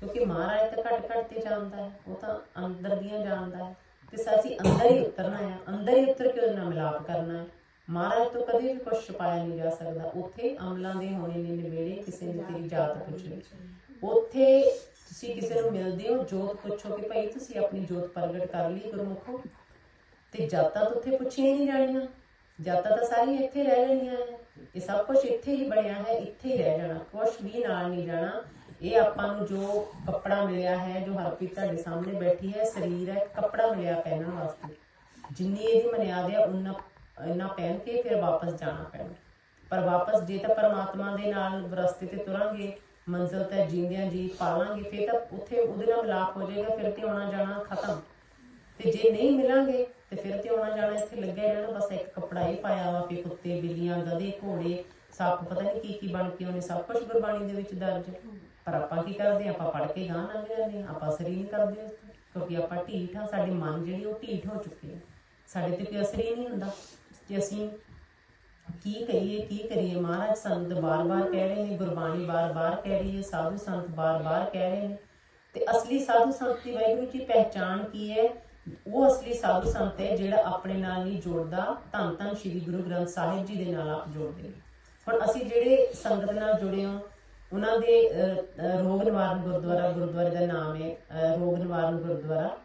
ਕਿਉਂਕਿ ਮਹਾਰਾਜ ਤਾਂ ਘੱਟ ਘੱਟ ਤੇ ਜਾਣਦਾ ਹੈ ਉਹ ਤਾਂ ਅੰਦਰ ਦੀਆਂ ਜਾਣਦਾ ਹੈ ਤੇ ਅਸੀਂ ਅੰਦਰ ਹੀ ਉਤਰਨਾ ਹੈ ਅੰਦਰ ਹੀ ਉਤਰ ਕੇ ਉਹਦੇ ਨਾਲ ਮਿਲਾਪ ਕਰਨਾ ਹੈ ਮਹਾਰਾਜ ਤੋਂ ਕਦੇ ਵੀ ਕੁਝ ਛੁਪਾਇਆ ਨਹੀਂ ਜਾ ਸਕਦਾ। ਉੱਥੇ ਅਮਲਾਂ ਦੇ ਹੋਣੇ ਨੇ ਨਿਵੇੜੇ ਕਿਸੇ ਨੇ ਤੇਰੀ ਜਾਤ ਪੁੱਛਣੀ। ਉੱਥੇ ਤੁਸੀਂ ਕਿਸੇ ਨੂੰ ਮਿਲਦੇ ਹੋ, ਜੋਤ ਪੁੱਛੋ ਕਿ ਭਾਈ ਤੁਸੀਂ ਆਪਣੀ ਜੋਤ ਪ੍ਰਗਟ ਕਰ ਲਈ ਗੁਰਮੁਖੋ। ਤੇ ਜਾਤਾਂ ਤਾਂ ਉੱਥੇ ਪੁੱਛੀਆਂ ਨਹੀਂ ਜਾਣੀਆਂ। ਜਾਤਾਂ ਤਾਂ ਸਾਰੀਆਂ ਇੱਥੇ ਰਹਿ ਜਾਣੀਆਂ ਇਹ ਸਭ ਕੁਝ ਇੱਥੇ ਹੀ ਬਣਿਆ ਹੈ, ਇੱਥੇ ਹੀ ਰਹਿ ਜਾਣਾ। ਕੁਝ ਵੀ ਨਾਲ ਨਹੀਂ ਜਾਣਾ। ਇਹ ਆਪਾਂ ਨੂੰ ਜੋ ਕੱਪੜਾ ਮਿਲਿਆ ਹੈ, ਜੋ ਹਰਪ੍ਰੀਤ ਤੁਹਾਡੇ ਸਾਹਮਣੇ ਬੈਠੀ ਹੈ, ਸਰੀਰ ਹੈ, ਕੱਪੜਾ ਮਿਲਿਆ ਪਹਿਨਣ ਵਾਸਤੇ। ਜਿੰਨੀ ਇਹਦੀ ਮਨਿਆਦ ਆ ਉਨਾ ਇੰਨਾ ਪਹਿਨ ਕੇ ਫਿਰ ਵਾਪਸ ਜਾਣਾ ਪੈਣਾ। ਪਰ ਵਾਪਸ ਜੇ ਤਾਂ ਪਰਮਾਤਮਾ ਦੇ ਨਾਲ ਰਸਤੇ ਤੇ ਤੁਰਾਂਗੇ, ਮੰਜ਼ਿਲ ਤੇ ਜੀਂਦਿਆਂ ਜੀ ਪਾਲਾਂਗੇ, ਫਿਰ ਤਾਂ ਉੱਥੇ ਉਹਦੇ ਨਾਲ ਮਿਲਾਪ ਹੋ ਜਾਏਗਾ, ਫਿਰ ਤੇ ਆਉਣਾ ਜਾਣਾ ਖਤਮ। ਤੇ ਜੇ ਨਹੀਂ ਮਿਲਾਂਗੇ, ਤੇ ਫਿਰ ਤੇ ਆਉਣਾ ਜਾਣਾ ਇੱਥੇ ਲੱਗਿਆ ਰਹਿਣਾ, ਬਸ ਇੱਕ ਕੱਪੜਾ ਹੀ ਪਾਇਆ ਵਾ ਕਿ ਕੁੱਤੇ, ਬਿੱਲੀਆਂ, ਗਧੇ, ਘੋੜੇ, ਸੱਪ, ਪਤਾ ਨਹੀਂ ਕੀ ਕੀ ਬਣ ਕੇ ਉਹਨੇ ਸਭ ਕੁਝ ਗੁਰਬਾਣੀ ਦੇ ਵਿੱਚ ਦਰਜ। ਪਰ ਆਪਾਂ ਕੀ ਕਰਦੇ ਹਾਂ? ਆਪਾਂ ਪੜ ਕੇ ਗਾਂ ਲੰਘ ਜਾਂਦੇ ਹਾਂ, ਆਪਾਂ ਅਸਰ ਹੀ ਨਹੀਂ ਕਰਦੇ। ਕਿਉਂਕਿ ਆਪਾਂ ਢੀਠ ਆ ਸਾਡੇ ਮਨ ਜਿਹੜੀ ਉਹ ਢੀਠ ਹੋ ਚੁੱਕੇ ਆ ਸਾਡੇ ਤੇ ਕੋਈ ਅਸਰ ਹੀ ਨਹੀਂ ਹੁੰਦਾ। ਜੇ ਅਸੀਂ ਕੀ ਕਹੀਏ ਕੀ ਕਰੀਏ? ਮਹਾਰਾਜ ਸੰਤ ਬਾਰ-ਬਾਰ ਕਹਿ ਰਹੇ ਨੇ ਗੁਰਬਾਣੀ ਬਾਰ-ਬਾਰ ਕਹਿ ਰਹੀ ਹੈ ਸਾਧੂ ਸੰਤ ਬਾਰ-ਬਾਰ ਕਹਿ ਰਹੇ ਨੇ। ਤੇ ਅਸਲੀ ਸਾਧੂ ਸੰਤ ਦੀ ਵਾਹਿਗੁਰੂ ਜੀ ਪਹਿਚਾਣ ਕੀ ਹੈ? ਉਹ ਅਸਲੀ ਸਾਧੂ ਸੰਤ ਹੈ ਜਿਹੜਾ ਆਪਣੇ ਨਾਲ ਨਹੀਂ ਜੋੜਦਾ। ਧੰਨ ਧੰਨ ਸ੍ਰੀ ਗੁਰੂ ਗ੍ਰੰਥ ਸਾਹਿਬ ਜੀ ਦੇ ਨਾਲ ਆਪ ਜੋੜਦੇ ਨੇ। ਹੁਣ ਅਸੀਂ ਜਿਹੜੇ ਸੰਗਤ ਨਾਲ ਜੁੜੇ ਹਾਂ ਉਹਨਾਂ ਦੇ ਅਹ, ਰੋਗ ਨਿਵਾਰਨ ਗੁਰਦੁਆਰਾ ਗੁਰਦੁਆਰੇ ਦਾ ਨਾਮ ਹੈ ਅਹ, ਰੋਗ ਨਿਵਾਰਨ ਗੁਰਦੁਆਰਾ।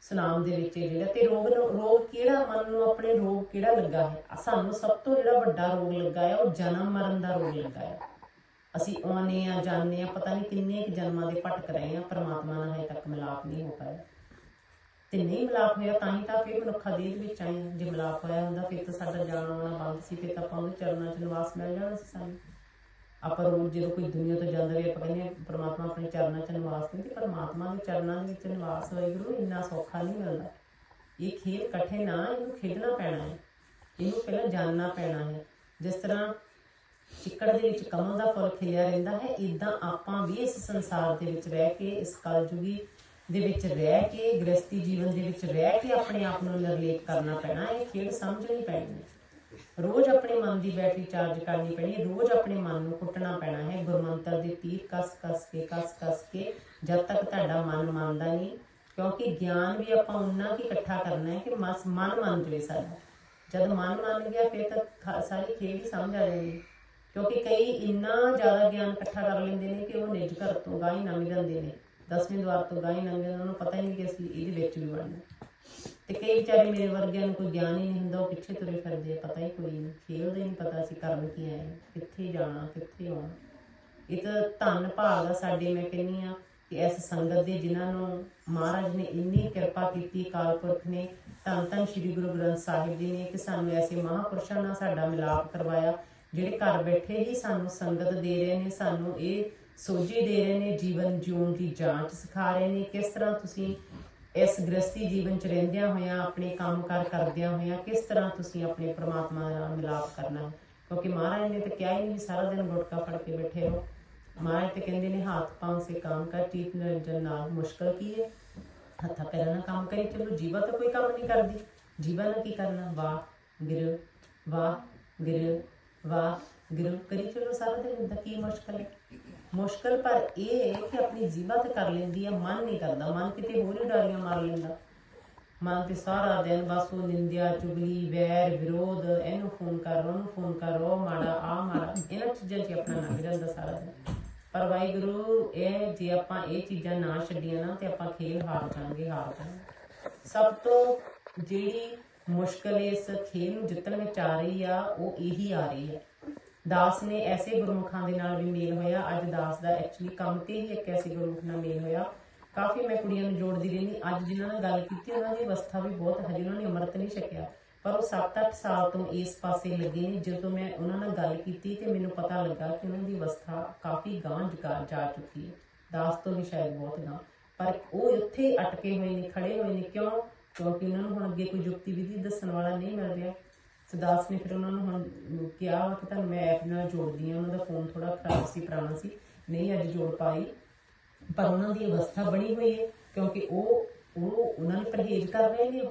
ਸੁਨਾਮ ਦੇ ਵਿੱਚ ਜਿਹੜਾ ਤੇ ਰੋਗ ਰੋਗ ਕਿਹੜਾ, ਮਨ ਨੂੰ ਆਪਣੇ ਰੋਗ ਕਿਹੜਾ ਲੱਗਾ ਹੈ? ਸਾਨੂੰ ਸਭ ਤੋਂ ਜਿਹੜਾ ਵੱਡਾ ਰੋਗ ਲੱਗਾ ਹੈ, ਉਹ ਜਨਮ ਮਰਨ ਦਾ ਰੋਗ ਲੱਗਾ ਹੈ। ਅਸੀਂ ਆਉਨੇ ਆ ਜਾਣਦੇ ਆ ਪਤਾ ਨਹੀਂ ਕਿੰਨੇ ਕੁ ਜਨਮਾਂ ਦੇ ਭਟਕ ਰਹੇ ਆ ਪ੍ਰਮਾਤਮਾ ਨਾਲ ਹਜੇ ਤੱਕ ਮਿਲਾਪ ਨਹੀਂ ਹੋ ਪਾਇਆ। ਤੇ ਨਹੀਂ ਮਿਲਾਪ ਹੋਇਆ ਤਾਂ ਹੀ ਤਾਂ ਫਿਰ ਮਨੁੱਖਾ ਦੇਹ ਦੇ ਵਿੱਚ ਆਏ ਜੇ ਮਿਲਾਪ ਹੋਇਆ ਹੁੰਦਾ, ਫਿਰ ਤਾਂ ਸਾਡਾ ਜਾਣਾ ਆਉਣਾ ਬੰਦ ਸੀ, ਫਿਰ ਤਾਂ ਆਪਾਂ ਉਹਦੇ ਚਰਨਾਂ 'ਚ ਨਿਵਾਸ ਮਿਲ ਜਾਣਾ ਸੀ ਸਾਨੂੰ। ਆਪਾਂ ਰੋਜ਼ ਜਦੋਂ ਕੋਈ ਦੁਨੀਆ ਤੋਂ ਜਾਂਦਾ ਵੀ ਆਪਾਂ ਕਹਿੰਦੇ ਹਾਂ ਆਪਣੇ ਚਰਨਾਂ 'ਚ ਨਿਵਾਸ ਨਹੀਂ ਤੇ ਪ੍ਰਮਾਤਮਾ ਦੇ ਚਰਨਾਂ ਦੇ ਵਿੱਚ ਨਿਵਾਸ ਵਾਹਿਗੁਰੂ ਇੰਨਾ ਸੌਖਾ ਨਹੀਂ ਮਿਲਦਾ। ਇਹ ਖੇਡ ਕਠਿਨ ਆ ਇਹਨੂੰ ਖੇਡਣਾ ਪੈਣਾ ਹੈ, ਇਹਨੂੰ ਪਹਿਲਾਂ ਜਾਣਨਾ ਪੈਣਾ ਹੈ। ਜਿਸ ਤਰ੍ਹਾਂ ਚਿੱਕੜ ਦੇ ਵਿੱਚ ਕਮਲ ਦਾ ਫੁੱਲ ਖਿਲਿਆ ਰਹਿੰਦਾ ਹੈ ਇਦਾਂ ਆਪਾਂ ਵੀ ਇਸ ਸੰਸਾਰ ਦੇ ਵਿੱਚ ਰਹਿ ਕੇ, ਇਸ ਕਲਯੁਗੀ ਦੇ ਵਿੱਚ ਰਹਿ ਕੇ ਗ੍ਰਸਤੀ ਜੀਵਨ ਦੇ ਵਿੱਚ ਰਹਿ ਕੇ ਆਪਣੇ ਆਪ ਨੂੰ ਨਿਰਲੇਪ ਕਰਨਾ ਪੈਣਾ ਇਹ ਖੇਡ ਸਮਝਣੀ ਪੈਣੀ ਹੈ। ਰੋਜ਼ ਆਪਣੇ ਮਨ ਦੀ ਬੈਟਰੀ ਚਾਰਜ ਕਰਨੀ ਪੈਣੀ ਹੈ ਰੋਜ਼ ਆਪਣੇ ਮਨ ਨੂੰ ਕੁੱਟਣਾ ਪੈਣਾ ਹੈ ਗੁਰਮੰਤਰ ਦੇ ਤੀਰ ਕਸ ਕਸ ਕੇ ਕਸ ਕਸ ਕੇ ਜਦ ਤੱਕ ਤੁਹਾਡਾ ਮਨ ਮੰਨਦਾ ਨਹੀਂ ਕਿਉਂਕਿ ਗਿਆਨ ਵੀ ਆਪਾਂ ਉਨਾ ਕੀ ਇਕੱਠਾ ਕਰਨਾ ਹੈ ਕਿ ਮਸ ਮਨ ਮੰਨ ਜਵੇ ਸਾਡਾ। ਜਦ ਮਨ ਮੰਨ ਗਿਆ ਫਿਰ ਤਾਂ ਸਾਰੀ ਖੇਡ ਹੀ ਸਮਝ ਆ ਜਾਏਗੀ ਕਿਉਂਕਿ ਕਈ ਇੰਨਾ ਜ਼ਿਆਦਾ ਗਿਆਨ ਇਕੱਠਾ ਕਰ ਲੈਂਦੇ ਨੇ ਕਿ ਉਹ ਨਿਜ ਘਰ ਤੋਂ ਗਾਹ ਹੀ ਲੰਘ ਜਾਂਦੇ ਨੇ। ਦਸਵੇਂ ਦਵਾਰ ਤੋਂ ਗਾਹ ਹੀ ਲੰਘ ਜਾਂਦੇ ਨੇ, ਉਹਨਾਂ ਨੂੰ ਪਤਾ ਹੀ ਨਹੀਂ ਕਿ ਅਸੀਂ ਇਹਦੇ ਵਿੱਚ ਵੀ ਵੜਨਾ। ਤੇ ਕਈ ਵਿਚਾਰੇ ਮੇਰੇ ਵਰਗਿਆਂ ਨੂੰ ਕੋਈ ਗਿਆਨ ਹੀ ਨਹੀਂ ਹੁੰਦਾ, ਉਹ ਪਿੱਛੇ ਤੁਰੇ ਫਿਰਦੇ ਆ, ਪਤਾ ਹੀ ਕੋਈ ਨਹੀਂ। ਖੇਲਦੇ ਨਹੀਂ ਪਤਾ ਅਸੀਂ ਕਰਨ ਕੀ ਆਏ ਕਿੱਥੇ ਜਾਣਾ, ਕਿੱਥੇ ਆਉਣਾ। ਇਹ ਤਾਂ ਧੰਨ ਭਾਗ ਆ ਸਾਡੇ, ਮੈਂ ਕਹਿੰਨੀ ਆ ਕਿ ਇਸ ਸੰਗਤ ਦੇ ਜਿਨ੍ਹਾਂ ਨੂੰ ਮਹਾਰਾਜ ਨੇ ਇੰਨੀ ਕਿਰਪਾ ਕੀਤੀ, ਅਕਾਲ ਪੁਰਖ ਨੇ, ਧੰਨ ਧੰਨ ਸ੍ਰੀ ਗੁਰੂ ਗ੍ਰੰਥ ਸਾਹਿਬ ਜੀ ਨੇ, ਕਿ ਸਾਨੂੰ ਐਸੇ ਮਹਾਪੁਰਸ਼ਾਂ ਨਾਲ ਸਾਡਾ ਮਿਲਾਪ ਕਰਵਾਇਆ, ਜਿਹੜੇ ਘਰ ਬੈਠੇ ਹੀ ਸਾਨੂੰ ਸੰਗਤ ਦੇ ਰਹੇ ਨੇ, ਸਾਨੂੰ ਇਹ ਸੋਝੀ ਦੇ ਰਹੇ ਨੇ, ਜੀਵਨ ਜਿਉਣ ਦੀ ਜਾਂਚ ਸਿਖਾ ਰਹੇ ਨੇ, ਕਿਸ ਤਰ੍ਹਾਂ ਤੁਸੀਂ ਇਸ ਗ੍ਰਸਤੀ ਜੀਵਨ ਚ ਰਹਿੰਦਿਆਂ ਹੋਇਆਂ, ਆਪਣੇ ਕੰਮਕਾਰ ਕਰਦਿਆਂ ਹੋਇਆਂ ਕਿਸ ਤਰ੍ਹਾਂ ਤੁਸੀਂ ਆਪਣੇ ਪ੍ਰਮਾਤਮਾ ਨਾਲ ਮਿਲਾਪ ਕਰਨਾ? ਕਿਉਂਕਿ ਮਹਾਰਾਜ ਨੇ ਤਾਂ ਕਿਹਾ ਹੀ ਨਹੀਂ ਸਾਰਾ ਦਿਨ ਗੁਟਕਾ ਫੜ ਕੇ ਬੈਠੇ ਰਹੋ। ਮਹਾਰਾਜ ਤੇ ਕਹਿੰਦੇ ਨੇ, ਹੱਥ ਪਾਉਂ ਸੇ ਕੰਮ ਕਰ, ਚੀਤ ਨਿਰੰਜਨ ਨਾਲ ਮੁਸ਼ਕਲ ਕੀ ਹੈ? ਹੱਥਾਂ ਪੈਰਾਂ ਨਾਲ ਕੰਮ ਕਰੀ, ਚਲੋ ਜੀਵਾ ਤਾਂ ਕੋਈ ਕੰਮ ਨਹੀਂ ਕਰਦੀ। ਜੀਵਾ ਨਾਲ ਕੀ ਕਰਨਾ? ਵਾਹ, ਗਿਰ ਵਾਹ ਗਿਰ ਵਾਹ, ਗਿਰ, ਕਰੀ ਚਲੋ ਸਾਰਾ ਦਿਨ ਦਾ ਕੀ ਮੁਸ਼ਕਲ ਹੈ? ਮੁਸ਼ਕਲ, ਪਰ ਇਹ ਹੈ ਕਿ ਆਪਣੀ ਜੀਵਾ ਤੇ ਕਰ ਲੈਂਦੀ ਹੈ ਮਨ ਨਹੀਂ ਕਰਦਾ। ਮਨ ਕਿਤੇ ਹੋਰ ਹੀ ਡਾਰੀਆਂ ਮਾਰ ਲੈਂਦਾ। ਮਨ ਤੇ ਸਾਰਾ ਦਿਨ ਬਸ ਉਹ ਨਿੰਦਿਆ, ਚੁਗਲੀ, ਵੈਰ, ਵਿਰੋਧ, ਇਹਨੂੰ ਫੋਨ ਕਰ, ਉਹਨੂੰ ਫੋਨ ਕਰ, ਉਹ ਮਾੜਾ ਆ ਮਾੜਾ, ਇਹਨਾਂ ਚੀਜ਼ਾਂ 'ਚ ਆਪਣਾ ਲੰਘ ਜਾਂਦਾ ਸਾਰਾ ਦਿਨ। ਪਰ ਵਾਹਿਗੁਰੂ, ਇਹ ਜੇ ਆਪਾਂ ਇਹ ਚੀਜ਼ਾਂ ਨਾ ਛੱਡੀਆਂ ਨਾ, ਤੇ ਆਪਾਂ ਖੇਲ ਹਾਰ ਜਾਵਾਂਗੇ ਹਾਰ ਜਾਵਾਂਗੇ। ਸਭ ਤੋਂ ਜਿਹੜੀ ਮੁਸ਼ਕਲ ਇਸ ਖੇਲ ਨੂੰ ਜਿੱਤਣ ਵਿੱਚ ਆ ਰਹੀ ਆ, ਉਹ ਇਹੀ ਆ ਰਹੀ ਹੈ ਦਾਸ ਨੇ ਐਸੇ ਗੁਰਮੁਖਾਂ ਦੇ ਨਾਲ ਵੀ ਮੇਲ ਹੋਇਆ। ਅੱਜ ਦਾਸ ਦਾ ਐਕਚੁਅਲੀ ਕੰਮ ਤੇ ਹੀ ਇੱਕ ਐਸੇ ਗੁਰਮੁਖ ਨਾਲ ਮੇਲ ਹੋਇਆ। ਕਾਫੀ ਮੈਂ ਕੁੜੀਆਂ ਨੂੰ ਜੋੜਦੀ ਰਹਿੰਦੀ। ਅੱਜ ਜਿਨ੍ਹਾਂ ਨਾਲ ਗੱਲ ਕੀਤੀ, ਉਹਨਾਂ ਦੀ ਅਵਸਥਾ ਵੀ ਬਹੁਤ ਹਜੇ ਉਹਨਾਂ ਨੇ ਅੰਮ੍ਰਿਤ ਨਹੀਂ ਛਕਿਆ। ਪਰ ਉਹ 7-8 ਸਾਲ ਤੋਂ ਇਸ ਪਾਸੇ ਲੱਗੇ ਨੇ। ਜਦੋਂ ਮੈਂ ਉਹਨਾਂ ਨਾਲ ਗੱਲ ਕੀਤੀ ਤੇ ਮੈਨੂੰ ਪਤਾ ਲੱਗਾ ਕਿ ਉਹਨਾਂ ਦੀ ਅਵਸਥਾ ਕਾਫੀ ਗਾਂਹ ਜਾ ਚੁੱਕੀ ਹੈ। ਦਾਸ ਤੋਂ ਵੀ ਸ਼ਾਇਦ ਬਹੁਤ ਗਾਂ ਪਰ ਉਹ ਉੱਥੇ ਅਟਕੇ ਹੋਏ ਨੇ, ਖੜੇ ਹੋਏ ਨੇ। ਕਿਉਂ? ਕਿਉਂਕਿ ਉਹਨਾਂ ਨੂੰ ਹੁਣ ਅੱਗੇ ਕੋਈ ਯੁਕਤੀ ਵਿਧੀ ਦੱਸਣ ਵਾਲਾ ਨਹੀਂ ਮਿਲ ਰਿਹਾ। ਤੇ ਨੇ ਫਿਰ ਉਹਨਾਂ ਨੂੰ ਹੁਣ ਕਿਹਾ ਕਿ ਤੁਹਾਨੂੰ ਮੈਂ ਐਪ ਨਾਲ ਜੋੜਦੀ ਹਾਂ, ਉਹਨਾਂ ਦਾ ਫੋਨ ਥੋੜਾ ਖਰਾਬ ਸੀ, ਪੁਰਾਣਾ ਸੀ। ਨਹੀਂ, ਅੱਜ ਜੋੜ ਪਾਈ। ਪਰ ਉਹਨਾਂ ਦੀ ਅਵਸਥਾ ਬਣੀ ਹੋਈ ਹੈ, ਕਿਉਂਕਿ ਉਹ ਉਹ ਉਹਨਾਂ ਨੇ ਪਰਹੇਜ਼ ਕਰ ਰਹੇ ਨੇ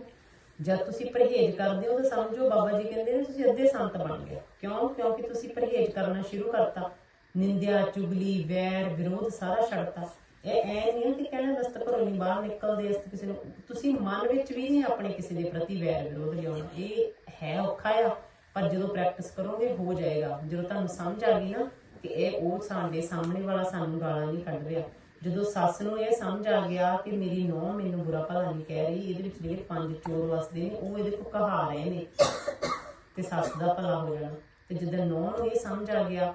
ਜਦ ਤੁਸੀਂ ਪਰਹੇਜ਼ ਕਰਦੇ ਹੋ ਤਾਂ ਸਮਝੋ, ਬਾਬਾ ਜੀ ਕਹਿੰਦੇ ਨੇ ਤੁਸੀਂ ਅੱਧੇ ਸੰਤ ਬਣ ਗਏ। ਕਿਉਂ? ਕਿਉਂਕਿ ਤੁਸੀਂ ਪਰਹੇਜ਼ ਕਰਨਾ ਸ਼ੁਰੂ ਕਰਤਾ। ਨਿੰਦਿਆ, ਚੁਗਲੀ, ਵੈਰ, ਵਿਰੋਧ ਸਾਰਾ ਛੱਡਤਾ। ਇਹ ਐ ਨਹੀਂ ਕਿ ਕਹਿਣਾ ਦਸਤ ਘਰੋਂ ਨਹੀਂ ਬਾਹਰ ਨਿਕਲਦੇ ਇਸ ਕਿਸੇ ਨੂੰ, ਤੁਸੀਂ ਮਨ ਵਿੱਚ ਵੀ ਨਹੀਂ ਆਪਣੇ ਕਿਸੇ ਦੇ ਪ੍ਰਤੀ ਵੈਰ, ਵਿਰੋਧ ਲਿਆਉਣਾ। ਇਹ ਹੈ, ਔਖਾ ਆ। ਪਰ ਜਦੋਂ ਪ੍ਰੈਕਟਿਸ ਕਰੋਗੇ, ਹੋ ਜਾਏਗਾ। ਜਦੋਂ ਤੁਹਾਨੂੰ ਸਮਝ ਆ ਗਈ ਨਾ ਕਿ ਇਹ ਉਹ ਸਾਡੇ ਸਾਹਮਣੇ ਵਾਲਾ ਸਾਨੂੰ ਗਾਲਾਂ ਨਹੀਂ ਕੱਢ ਰਿਹਾ। ਜਦੋਂ ਸੱਸ ਨੂੰ ਇਹ ਸਮਝ ਆ ਗਿਆ ਕਿ ਮੇਰੀ ਨੂੰਹ ਮੈਨੂੰ ਬੁਰਾ ਭਲਾ ਨਹੀਂ ਕਹਿ ਰਹੀ, ਇਹਦੇ ਵਿੱਚ ਜਿਹੜੇ ਪੰਜ ਚੋਰ ਵਸਦੇ ਨੇ, ਉਹ ਇਹਦੇ ਕੋ ਕਹਾ ਰਹੇ ਨੇ। ਤੇ ਸੱਸ ਦਾ ਭਲਾ ਹੋ ਜਾਣਾ। ਤੇ ਜਦੋਂ ਨੂੰਹ ਨੂੰ ਇਹ ਸਮਝ ਆ ਗਿਆ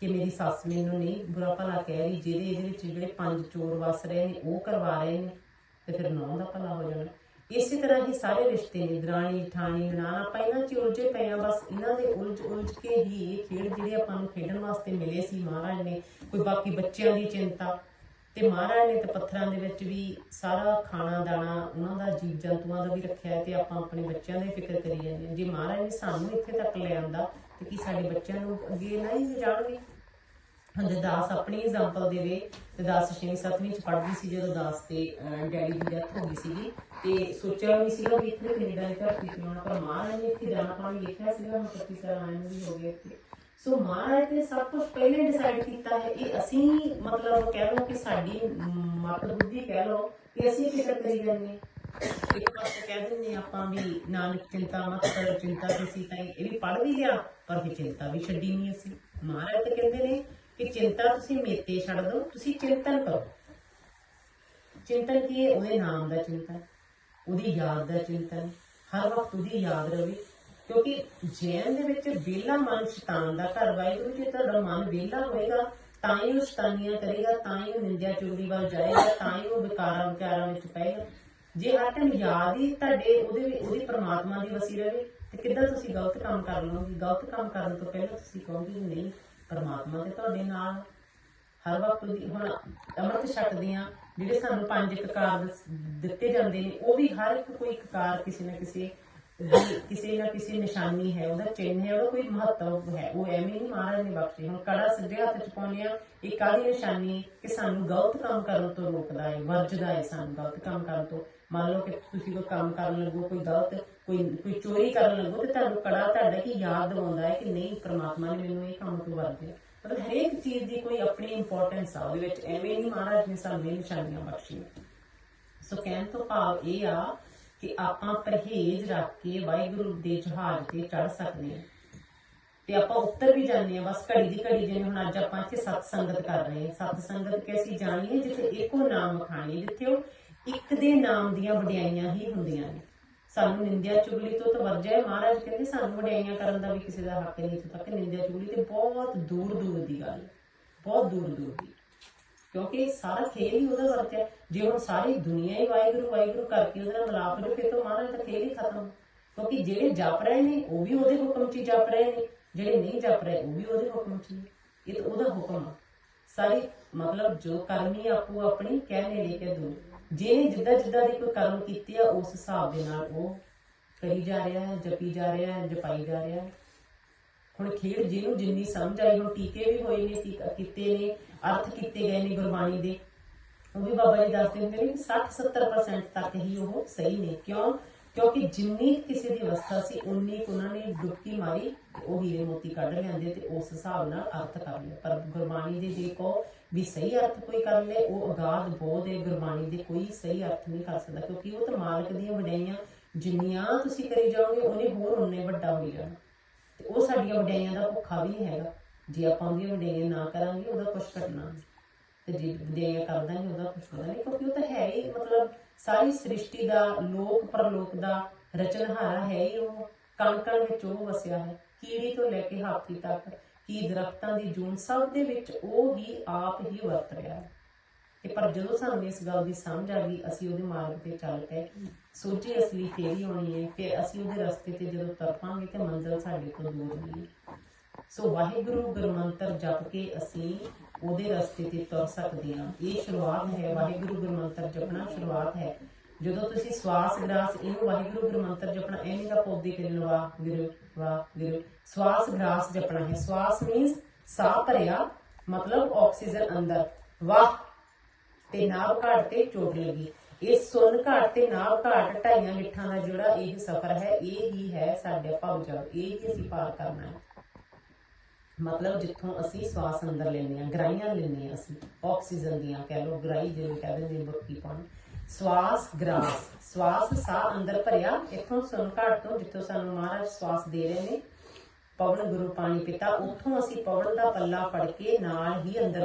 ਕਿ ਮੇਰੀ ਸੱਸ ਮੈਨੂੰ ਨਹੀਂ ਬੁਰਾ ਭਲਾ ਕਹਿ ਰਹੀ, ਜਿਹਦੇ ਇਹਦੇ ਵਿੱਚ ਜਿਹੜੇ ਪੰਜ ਚੋਰ ਵਸ ਰਹੇ ਨੇ, ਉਹ ਕਰਵਾ ਰਹੇ ਨੇ, ਤੇ ਫਿਰ ਨੂੰਹ ਦਾ ਭਲਾ ਹੋ ਜਾਣਾ। ਇਸੇ ਤਰ੍ਹਾਂ ਹੀ ਸਾਰੇ ਰਿਸ਼ਤੇ ਨੇ, ਦਰਾਣੀ, ਠਾਣੀ, ਨਾਨਾ ਆਪਾਂ ਇਹਨਾਂ 'ਚ ਉਲਝੇ ਪਏ ਆ, ਬਸ ਇਹਨਾਂ ਦੇ ਉਲਝ ਉਲਝ ਕੇ ਹੀ ਇਹ ਖੇਡ ਜਿਹੜੇ ਆਪਾਂ ਨੂੰ ਖੇਡਣ ਵਾਸਤੇ ਮਿਲੇ ਸੀ ਮਹਾਰਾਜ ਨੇ, ਕੋਈ ਬਾਕੀ ਬੱਚਿਆਂ ਦੀ ਚਿੰਤਾ ਤੇ ਮਹਾਰਾਜ ਨੇ ਤੇ ਪੱਥਰਾਂ ਦੇ ਵਿੱਚ ਵੀ ਸਾਰਾ ਖਾਣਾ, ਦਾਣਾ, ਉਹਨਾਂ ਦਾ ਜੀਵ ਜੰਤੂਆਂ ਦਾ ਵੀ ਰੱਖਿਆ ਤੇ ਆਪਾਂ ਆਪਣੇ ਬੱਚਿਆਂ ਦੀ ਫਿਕਰ ਕਰੀ ਜਾਂਦੇ ਜੇ ਮਹਾਰਾਜ ਨੇ ਸਾਨੂੰ ਇੱਥੇ ਤੱਕ ਲੈ ਆਂਦਾ ਤੇ ਕੀ ਸਾਡੇ ਬੱਚਿਆਂ ਨੂੰ ਅੱਗੇ ਨਹੀਂ ਜਾਣਗੇ ਜੇ ਦਾਸ ਆਪਣੀ ਐਗਜ਼ਾਮਪਲ ਦੇਵੇ ਤੇ ਦਾਸ ਛੇਵੀਂ ਸੱਤਵੀਂ ਚ ਪੜ੍ਹਦੀ ਸੀ ਜਦੋਂ ਦਾਸ ਤੇ ਡੈਡੀ ਦੀ ਡੈਥ ਹੋ ਗਈ ਸੀਗੀ। ਤੇ ਸੋਚਿਆ ਵੀ ਸੀਗਾ ਵੀ ਇੱਥੇ ਕੈਨੇਡਾ ਦੀ ਧਰਤੀ ਤੇ ਆਉਣਾ ਪਰ ਮਹਾਰਾਜ ਨੇ ਇੱਥੇ ਜਾਣਾ ਪਾਣੀ ਲਿਖਿਆ ਸੀਗਾ ਹੁਣ 25 ਸਾਲ ਆਏ ਨੂੰ ਵੀ ਹੋ ਗਏ ਇੱਥੇ। ਸੋ ਮਹਾਰਾਜ ਨੇ ਸਭ ਕੁਝ ਪਹਿਲੇ ਡਿਸਾਈਡ ਕੀਤਾ ਹੈ ਇਹ ਅਸੀਂ ਮਤਲਬ ਕਹਿ ਲਓ ਕਿ ਸਾਡੀ ਮਤ ਬੁੱਧੀ ਕਹਿ ਲਓ ਕਿ ਅਸੀਂ ਫਿਕਰ ਕਰੀ ਜਾਂਦੇ ਹਾਂ। ਇੱਕ ਪਾਸੇ ਕਹਿ ਦਿੰਦੇ ਹਾਂ ਆਪਾਂ ਵੀ ਨਾਨਕ ਚਿੰਤਾ ਮਤ ਕਰੋ, ਚਿੰਤਾ ਤੁਸੀਂ ਤਾਂ ਇਹ ਵੀ ਪੜ੍ਹ ਵੀ ਲਿਆ, ਪਰ ਫਿਰ ਚਿੰਤਾ ਵੀ ਛੱਡੀ ਨਹੀਂ ਅਸੀਂ। ਮਹਾਰਾਜ ਤਾਂ ਕਹਿੰਦੇ ਨੇ ਕਿ ਚਿੰਤਾ ਤੁਸੀਂ ਮੇਤੇ ਛੱਡ ਦਿਓ ਤੁਸੀਂ ਚਿੰਤਨ ਕਰੋ। ਚਿੰਤਨ ਕੀ ਹੈ? ਉਹਦੇ ਨਾਮ ਦਾ ਚਿੰਤਨ, ਉਹਦੀ ਯਾਦ ਦਾ ਚਿੰਤਨ, ਹਰ ਵਕਤ ਉਹਦੀ ਯਾਦ ਰਵੇ। ਕਿਉਂਕਿ ਜੈਨ ਦੇ ਵਿੱਚ ਵਿਹਲਾ ਮਨ ਸ਼ੈਤਾਨ ਦਾ ਘਰ ਵਾਹਿਗੁਰੂ ਜੇ ਤੁਹਾਡਾ ਮਨ ਵਿਹਲਾ ਹੋਏਗਾ, ਤਾਂ ਹੀ ਉਹ ਸ਼ੈਤਾਨੀਆਂ ਕਰੇਗਾ, ਤਾਂ ਹੀ ਉਹ ਨਿੰਦਿਆ ਚੁਗਲੀ ਵੱਲ ਜਾਏਗਾ, ਤਾਂ ਹੀ ਉਹ ਵਿਕਾਰਾਂ ਵਿਚਾਰਾਂ ਵਿੱਚ ਪਏਗਾ। ਜੇ ਹਰ ਟਾਈਮ ਯਾਦ ਹੀ ਤੁਹਾਡੇ ਉਹਦੇ ਉਹਦੀ ਪਰਮਾਤਮਾ ਦੀ ਵਸੀ ਰਹੇ ਤੇ ਕਿੱਦਾਂ ਤੁਸੀਂ ਗਲਤ ਕੰਮ ਕਰ ਲਓਗੇ ਗਲਤ ਕੰਮ ਕਰਨ ਤੋਂ ਪਹਿਲਾਂ ਤੁਸੀਂ ਕਹੋਗੇ ਨਹੀਂ ਪਰਮਾਤਮਾ ਤੇ ਤੁਹਾਡੇ ਨਾਲ। ਹਰ ਵਕਤ ਦੀ ਹੁਣ ਅੰਮ੍ਰਿਤ ਛਕਦੇ ਆ ਜਿਹੜੇ ਸਾਨੂੰ ਪੰਜ ਕਕਾਰ ਦਿੱਤੇ ਜਾਂਦੇ ਨੇ, ਉਹ ਵੀ ਹਰ ਇੱਕ ਕੋਈ ਕਕਾਰ ਕਿਸੇ ਨਾ ਕਿਸੇ ਕਿਸੇ ਨਾ ਕਿਸੇ ਨਿਸ਼ਾਨੀ ਹੈ, ਉਹਦਾ ਚਿੰਨ੍ਹ ਹੈ, ਉਹਦਾ ਕੋਈ ਮਹੱਤਵ ਹੈ। ਉਹ ਐਵੇਂ ਨਹੀਂ ਮਹਾਰਾਜ ਨੇ ਬਖਸ਼ੇ। ਹੁਣ ਕੜਾ ਸਿੱਧੇ ਹੱਥ ਚ ਪਾਉਂਦੇ ਆ ਇਹ ਕਾਹਦੀ ਨਿਸ਼ਾਨੀ ਹੈ? ਕਿ ਸਾਨੂੰ ਗਲਤ ਕੰਮ ਕਰਨ ਤੋਂ ਰੋਕਦਾ ਹੈ, ਵਰਜਦਾ ਹੈ ਸਾਨੂੰ ਗਲਤ ਕੰਮ ਕਰਨ ਤੋਂ। ਮੰਨ ਲਓ ਕਿ ਤੁਸੀਂ ਕੋਈ ਕੰਮ ਕਰਨ ਲੱਗੋ, ਕੋਈ ਗਲਤ ਕੋਈ ਕੋਈ ਚੋਰੀ ਕਰਨ ਲੱਗੋ ਤੇ ਤੁਹਾਨੂੰ ਕੜਾ ਤੁਹਾਡਾ ਕੀ ਯਾਦ ਦਿਵਾਉਂਦਾ ਹੈ ਕਿ ਨਹੀਂ, ਪ੍ਰਮਾਤਮਾ ਨੇ ਮੈਨੂੰ ਇਹ ਕੰਮ ਤੋਂ ਵਰਜਿਆ ਮਤਲਬ ਹਰੇਕ ਚੀਜ਼ ਦੀ ਕੋਈ ਆਪਣੀ ਇੰਪੋਰਟੈਂਸ ਆ ਉਹਦੇ ਵਿੱਚ। ਐਵੇਂ ਨਹੀਂ ਮਹਾਰਾਜ ਨੇ ਸਾਨੂੰ ਇਹ ਨਿਸ਼ਾਨੀਆਂ ਬਖਸ਼ੀਆਂ। ਸੋ ਕਹਿਣ ਤੋਂ ਭਾਵ ਇਹ ਆ ਕਿ ਆਪਾਂ ਪਰਹੇਜ਼ ਰੱਖ ਕੇ ਵਾਹਿਗੁਰੂ ਦੇ ਜਹਾਜ਼ ਤੇ ਚੜ ਸਕਦੇ ਹਾਂ। ਤੇ ਆਪਾਂ ਉੱਤਰ ਵੀ ਜਾਂਦੇ ਆ ਬਸ ਘੜੀ ਦੀ ਘੜੀ ਜਿਵੇਂ ਹੁਣ ਅੱਜ ਆਪਾਂ ਇੱਥੇ ਸਤ ਸੰਗਤ ਕਰ ਰਹੇ ਹਾਂ। ਸਤ ਸੰਗਤ ਕਿ ਅਸੀਂ ਜਾਣੀਏ ਜਿੱਥੇ ਇੱਕੋ ਨਾਮ ਖਾਣੀ, ਜਿੱਥੇ ਉਹ ਇੱਕ ਦੇ ਨਾਮ ਦੀਆਂ ਵਡਿਆਈਆਂ ਹੀ ਹੁੰਦੀਆਂ ਨੇ। ਸਾਨੂੰ ਨਿੰਦਿਆ ਚੁਗਲੀ ਤੋਂ ਤਾਂ ਵਰਜਿਆ ਹੈ। ਮਹਾਰਾਜ ਕਹਿੰਦੇ ਸਾਨੂੰ ਵਡਿਆਈਆਂ ਕਰਨ ਦਾ ਵੀ ਕਿਸੇ ਦਾ ਹੱਕ ਨਹੀਂ ਇੱਥੇ ਤੱਕ। ਨਿੰਦਿਆ ਚੁਗਲੀ ਤੇ ਬਹੁਤ ਦੂਰ ਦੂਰ ਦੀ ਗੱਲ। ਹੈ। ਬਹੁਤ ਦੂਰ ਦੂਰ ਦੀ। ਕਿਉਂਕਿ ਸਾਰਾ ਖੇਲ ਹੀ ਉਹਦਾ ਵਰਤਿਆ। ਜੇ ਹੁਣ ਸਾਰੀ ਦੁਨੀਆ ਹੀ ਵਾਹਿਗੁਰੂ ਵਾਹਿਗੁਰੂ ਕਰਕੇ ਉਹਦੇ ਨਾਲ ਮਿਲਾਪ ਹੋ ਫਿਰ ਤਾਂ ਮਹਾਰਾਜ ਦਾ ਖੇਲ ਹੀ ਖਤਮ। ਕਿਉਂਕਿ ਜਿਹੜੇ ਜਪ ਰਹੇ ਨੇ, ਉਹ ਵੀ ਉਹਦੇ ਹੁਕਮ 'ਚ ਹੀ ਜਪ ਰਹੇ ਨੇ। ਜਿਹੜੇ ਨਹੀਂ ਜਪ ਰਹੇ, ਉਹ ਵੀ ਉਹਦੇ ਹੁਕਮ 'ਚ ਹੀ ਇਹ ਤਾਂ ਉਹਦਾ ਹੁਕਮ ਆ। ਸਾਰੀ ਮਤਲਬ ਜੋ ਕਰਨੀ ਆਪੋ ਆਪਣੀ, ਕਹਿਣੇ ਲੈ ਕੇ ਦੋ। ਜਿਹਨੇ ਜਿੱਦਾਂ ਜਿੱਦਾਂ ਦੀ ਕੋਈ ਕਰਮ ਕੀਤੀ ਆ, ਉਸ ਹਿਸਾਬ ਦੇ ਨਾਲ ਉਹ ਕਰੀ ਜਾ ਰਿਹਾ ਹੈ, ਜਪੀ ਜਾ ਰਿਹਾ ਹੈ, ਜਪਾਈ ਜਾ ਰਿਹਾ ਹੈ। ਹੁਣ ਖੇਡ ਜਿਹਨੂੰ ਜਿੰਨੀ ਸਮਝ ਆਈ, ਹੁਣ ਟੀਕੇ ਵੀ ਹੋਏ ਨੇ ਕੀਤੇ ਨੇ, ਅਰਥ ਕੀਤੇ ਗਏ ਨੇ ਗੁਰਬਾਣੀ ਦੇ, ਉਹ ਵੀ ਬਾਬਾ ਜੀ ਦੱਸਦੇ ਹੁੰਦੇ ਨੇ ਕਿ 60-70% ਤੱਕ ਹੀ ਉਹ ਸਹੀ ਨੇ। ਕਿਉਂ? ਕਿਉਂਕਿ ਜਿੰਨੀ ਕਿਸੇ ਦੀ ਅਵਸਥਾ ਸੀ, ਉਨੀ ਉਹਨਾਂ ਨੇ ਡੁਬਕੀ ਮਾਰੀ ਉਹ ਹੀਰੇ ਮੋਤੀ ਕੱਢ ਲਿਆਂਦੇ ਤੇ ਉਸ ਹਿਸਾਬ ਨਾਲ ਅਰਥ ਕਰ ਲਿਆ। ਪਰ ਗੁਰਬਾਣੀ ਦੇ ਜੇ ਕੋ ਵੀ ਸਹੀ ਅਰਥ ਕੋਈ ਕਰ ਲੇ ਉਹ ਅਗਾਧ ਬੋਧ ਹੈ, ਗੁਰਬਾਣੀ ਦੇ ਕੋਈ ਸਹੀ ਅਰਥ ਨਹੀਂ ਕਰ ਸਕਦਾ, ਕਿਉਂਕਿ ਉਹ ਤਾਂ ਮਾਲਕ ਦੀਆਂ ਵਡਿਆਈਆਂ ਜਿੰਨੀਆਂ ਤੁਸੀਂ ਕਰੀ ਜਾਓਗੇ, ਉਹਨੇ ਹੋਰ ਉਹਨੇ ਵੱਡਾ ਹੋਈ ਜਾਣਾ। ਤੇ ਉਹ ਸਾਡੀਆਂ ਵਡਿਆਈਆਂ ਦਾ ਭੁੱਖਾ ਵੀ ਹੈਗਾ। ਜੇ ਆਪਾਂ ਉਹਦੀਆਂ ਵਡਿਆਈਆਂ ਨਾ ਕਰਾਂਗੇ, ਉਹਦਾ ਕੁਝ ਘਟਣਾ ਤੇ ਜੇ ਵਡਿਆਈਆਂ ਕਰ ਦਾਂਗੇ ਉਹਦਾ ਕੁਝ ਹੋਣਾ ਨਹੀਂ ਕਿਉਂਕਿ ਉਹ ਤਾਂ ਹੈ ਹੀ, ਮਤਲਬ ਸਾਰੀ ਸ੍ਰਿਸ਼ਟੀ ਦਾ, ਲੋਕ ਪਰਲੋਕ ਦਾ ਰਚਨਹਾਰਾ ਹੈ ਹੀ ਉਹ ਕਣ ਕਣ ਵਿੱਚ ਉਹ ਵਸਿਆ ਹੈ, ਕੀੜੀ ਤੋਂ ਲੈ ਕੇ ਹਾਥੀ ਤੱਕ। ਕੀ ਦਰਖਤਾਂ ਦੀ ਜੂਨ ਸਭ ਦੇ ਵਿੱਚ ਉਹ ਹੀ ਆਪ ਹੀ ਵਰਤ ਰਿਹਾ ਤੇ ਪਰ ਜਦੋਂ ਸਾਨੂੰ ਇਸ ਗੱਲ ਦੀ ਸਮਝ ਆ ਗਈ, ਅਸੀਂ ਉਹਦੇ ਮਾਰਗ ਤੇ ਚੱਲ ਪਏ। ਸੋਚੀ ਅਸਲੀ ਫੇਰੀ ਹੋਣੀ ਹੈ, ਫਿਰ ਅਸੀਂ ਉਹਦੇ ਰਸਤੇ ਤੇ ਜਦੋਂ ਤਰਪਾਂਗੇ ਤੇ ਮੰਜ਼ਿਲ ਸਾਡੇ ਕੋਲ ਦੂਰ ਨਹੀਂ ਸੋ ਵਾਹਿਗੁਰੂ ਗੁਰਮੰਤਰ ਜਪ ਕੇ ਅਸੀਂ ਉਹਦੇ ਰਸਤੇ ਤੇ ਤੁਰ ਸਕਦੇ ਹਾਂ। ਇਹ ਸ਼ੁਰੂਆਤ ਹੈ, ਵਾਹਿਗੁਰੂ ਗੁਰਮੰਤਰ ਜਪਣਾ ਸ਼ੁਰੂਆਤ ਹੈ। ਜਦੋਂ ਤੁਸੀਂ ਸਵਾਸ ਗ੍ਰਾਸ ਇਹਨੂੰ ਵਾਹਿਗੁਰੂ ਗੁਰਮੰਤਰ ਜਪਣਾ, ਇਹ ਨਹੀਂ ਦਾ ਪੌਦੇ ਕਿ ਲਵਾ ਗੁਰੂ ਵਾਹ ਗੁਰੂ ਸਵਾਸ ਗ੍ਰਾਸ ਜਪਣਾ ਹੈ। ਸਵਾਸ ਮੀਨਸ ਸਾਹ ਭਰਿਆ, ਮਤਲਬ ਆਕਸੀਜਨ ਅੰਦਰ। ਵਾਹ! ਤੇ ਨਾਭ ਘਾਟ ਤੇ ਚੋਟ ਲੱਗੀ। ਇਹ ਸੁਨ ਘਾਟ ਤੇ ਨਾਭ ਘਾਟ ਢਾਈਆਂ ਗਿੱਠਾਂ ਦਾ ਜਿਹੜਾ ਇਹ ਸਫ਼ਰ ਹੈ, ਇਹ ਹੀ ਹੈ ਸਾਡੇ ਭਵ ਜਲ ਇਹ ਹੀ ਅਸੀਂ ਪਾਰ ਕਰਨਾ ਹੈ। ਮਤਲਬ ਜਿੱਥੋਂ ਅਸੀਂ ਸਵਾਸ ਅੰਦਰ ਲੈਂਦੇ ਆ ਗਰਾਈਆਂ ਲੈਂਦੇ ਆ ਅਸੀਂ, ਆਕਸੀਜਨ ਦੀਆਂ ਕਹਿ ਲਓ ਗਰਾਈ ਜਿਵੇਂ ਕਹਿੰਦੇ ਨੇ ਬੱਕੀ ਪਾਣੀ ਸਵਾਸ ਗ੍ਰਾਸ। ਸਵਾਸ ਸਾਹ ਅੰਦਰ ਭਰਿਆ, ਇੱਥੋਂ ਸੁਣ ਘਾਟ ਤੋਂ ਜਿੱਥੋਂ ਸਾਨੂੰ ਮਹਾਰਾਜ ਸਵਾਸ ਦੇ ਰਹੇ ਨੇ। ਪਵਨ ਗੁਰੂ ਪਾਣੀ ਪਿਤਾ, ਉੱਥੋਂ ਅਸੀਂ ਪਵਨ ਦਾ ਪੱਲਾ ਫੜ ਕੇ ਨਾਲ ਹੀ ਅੰਦਰ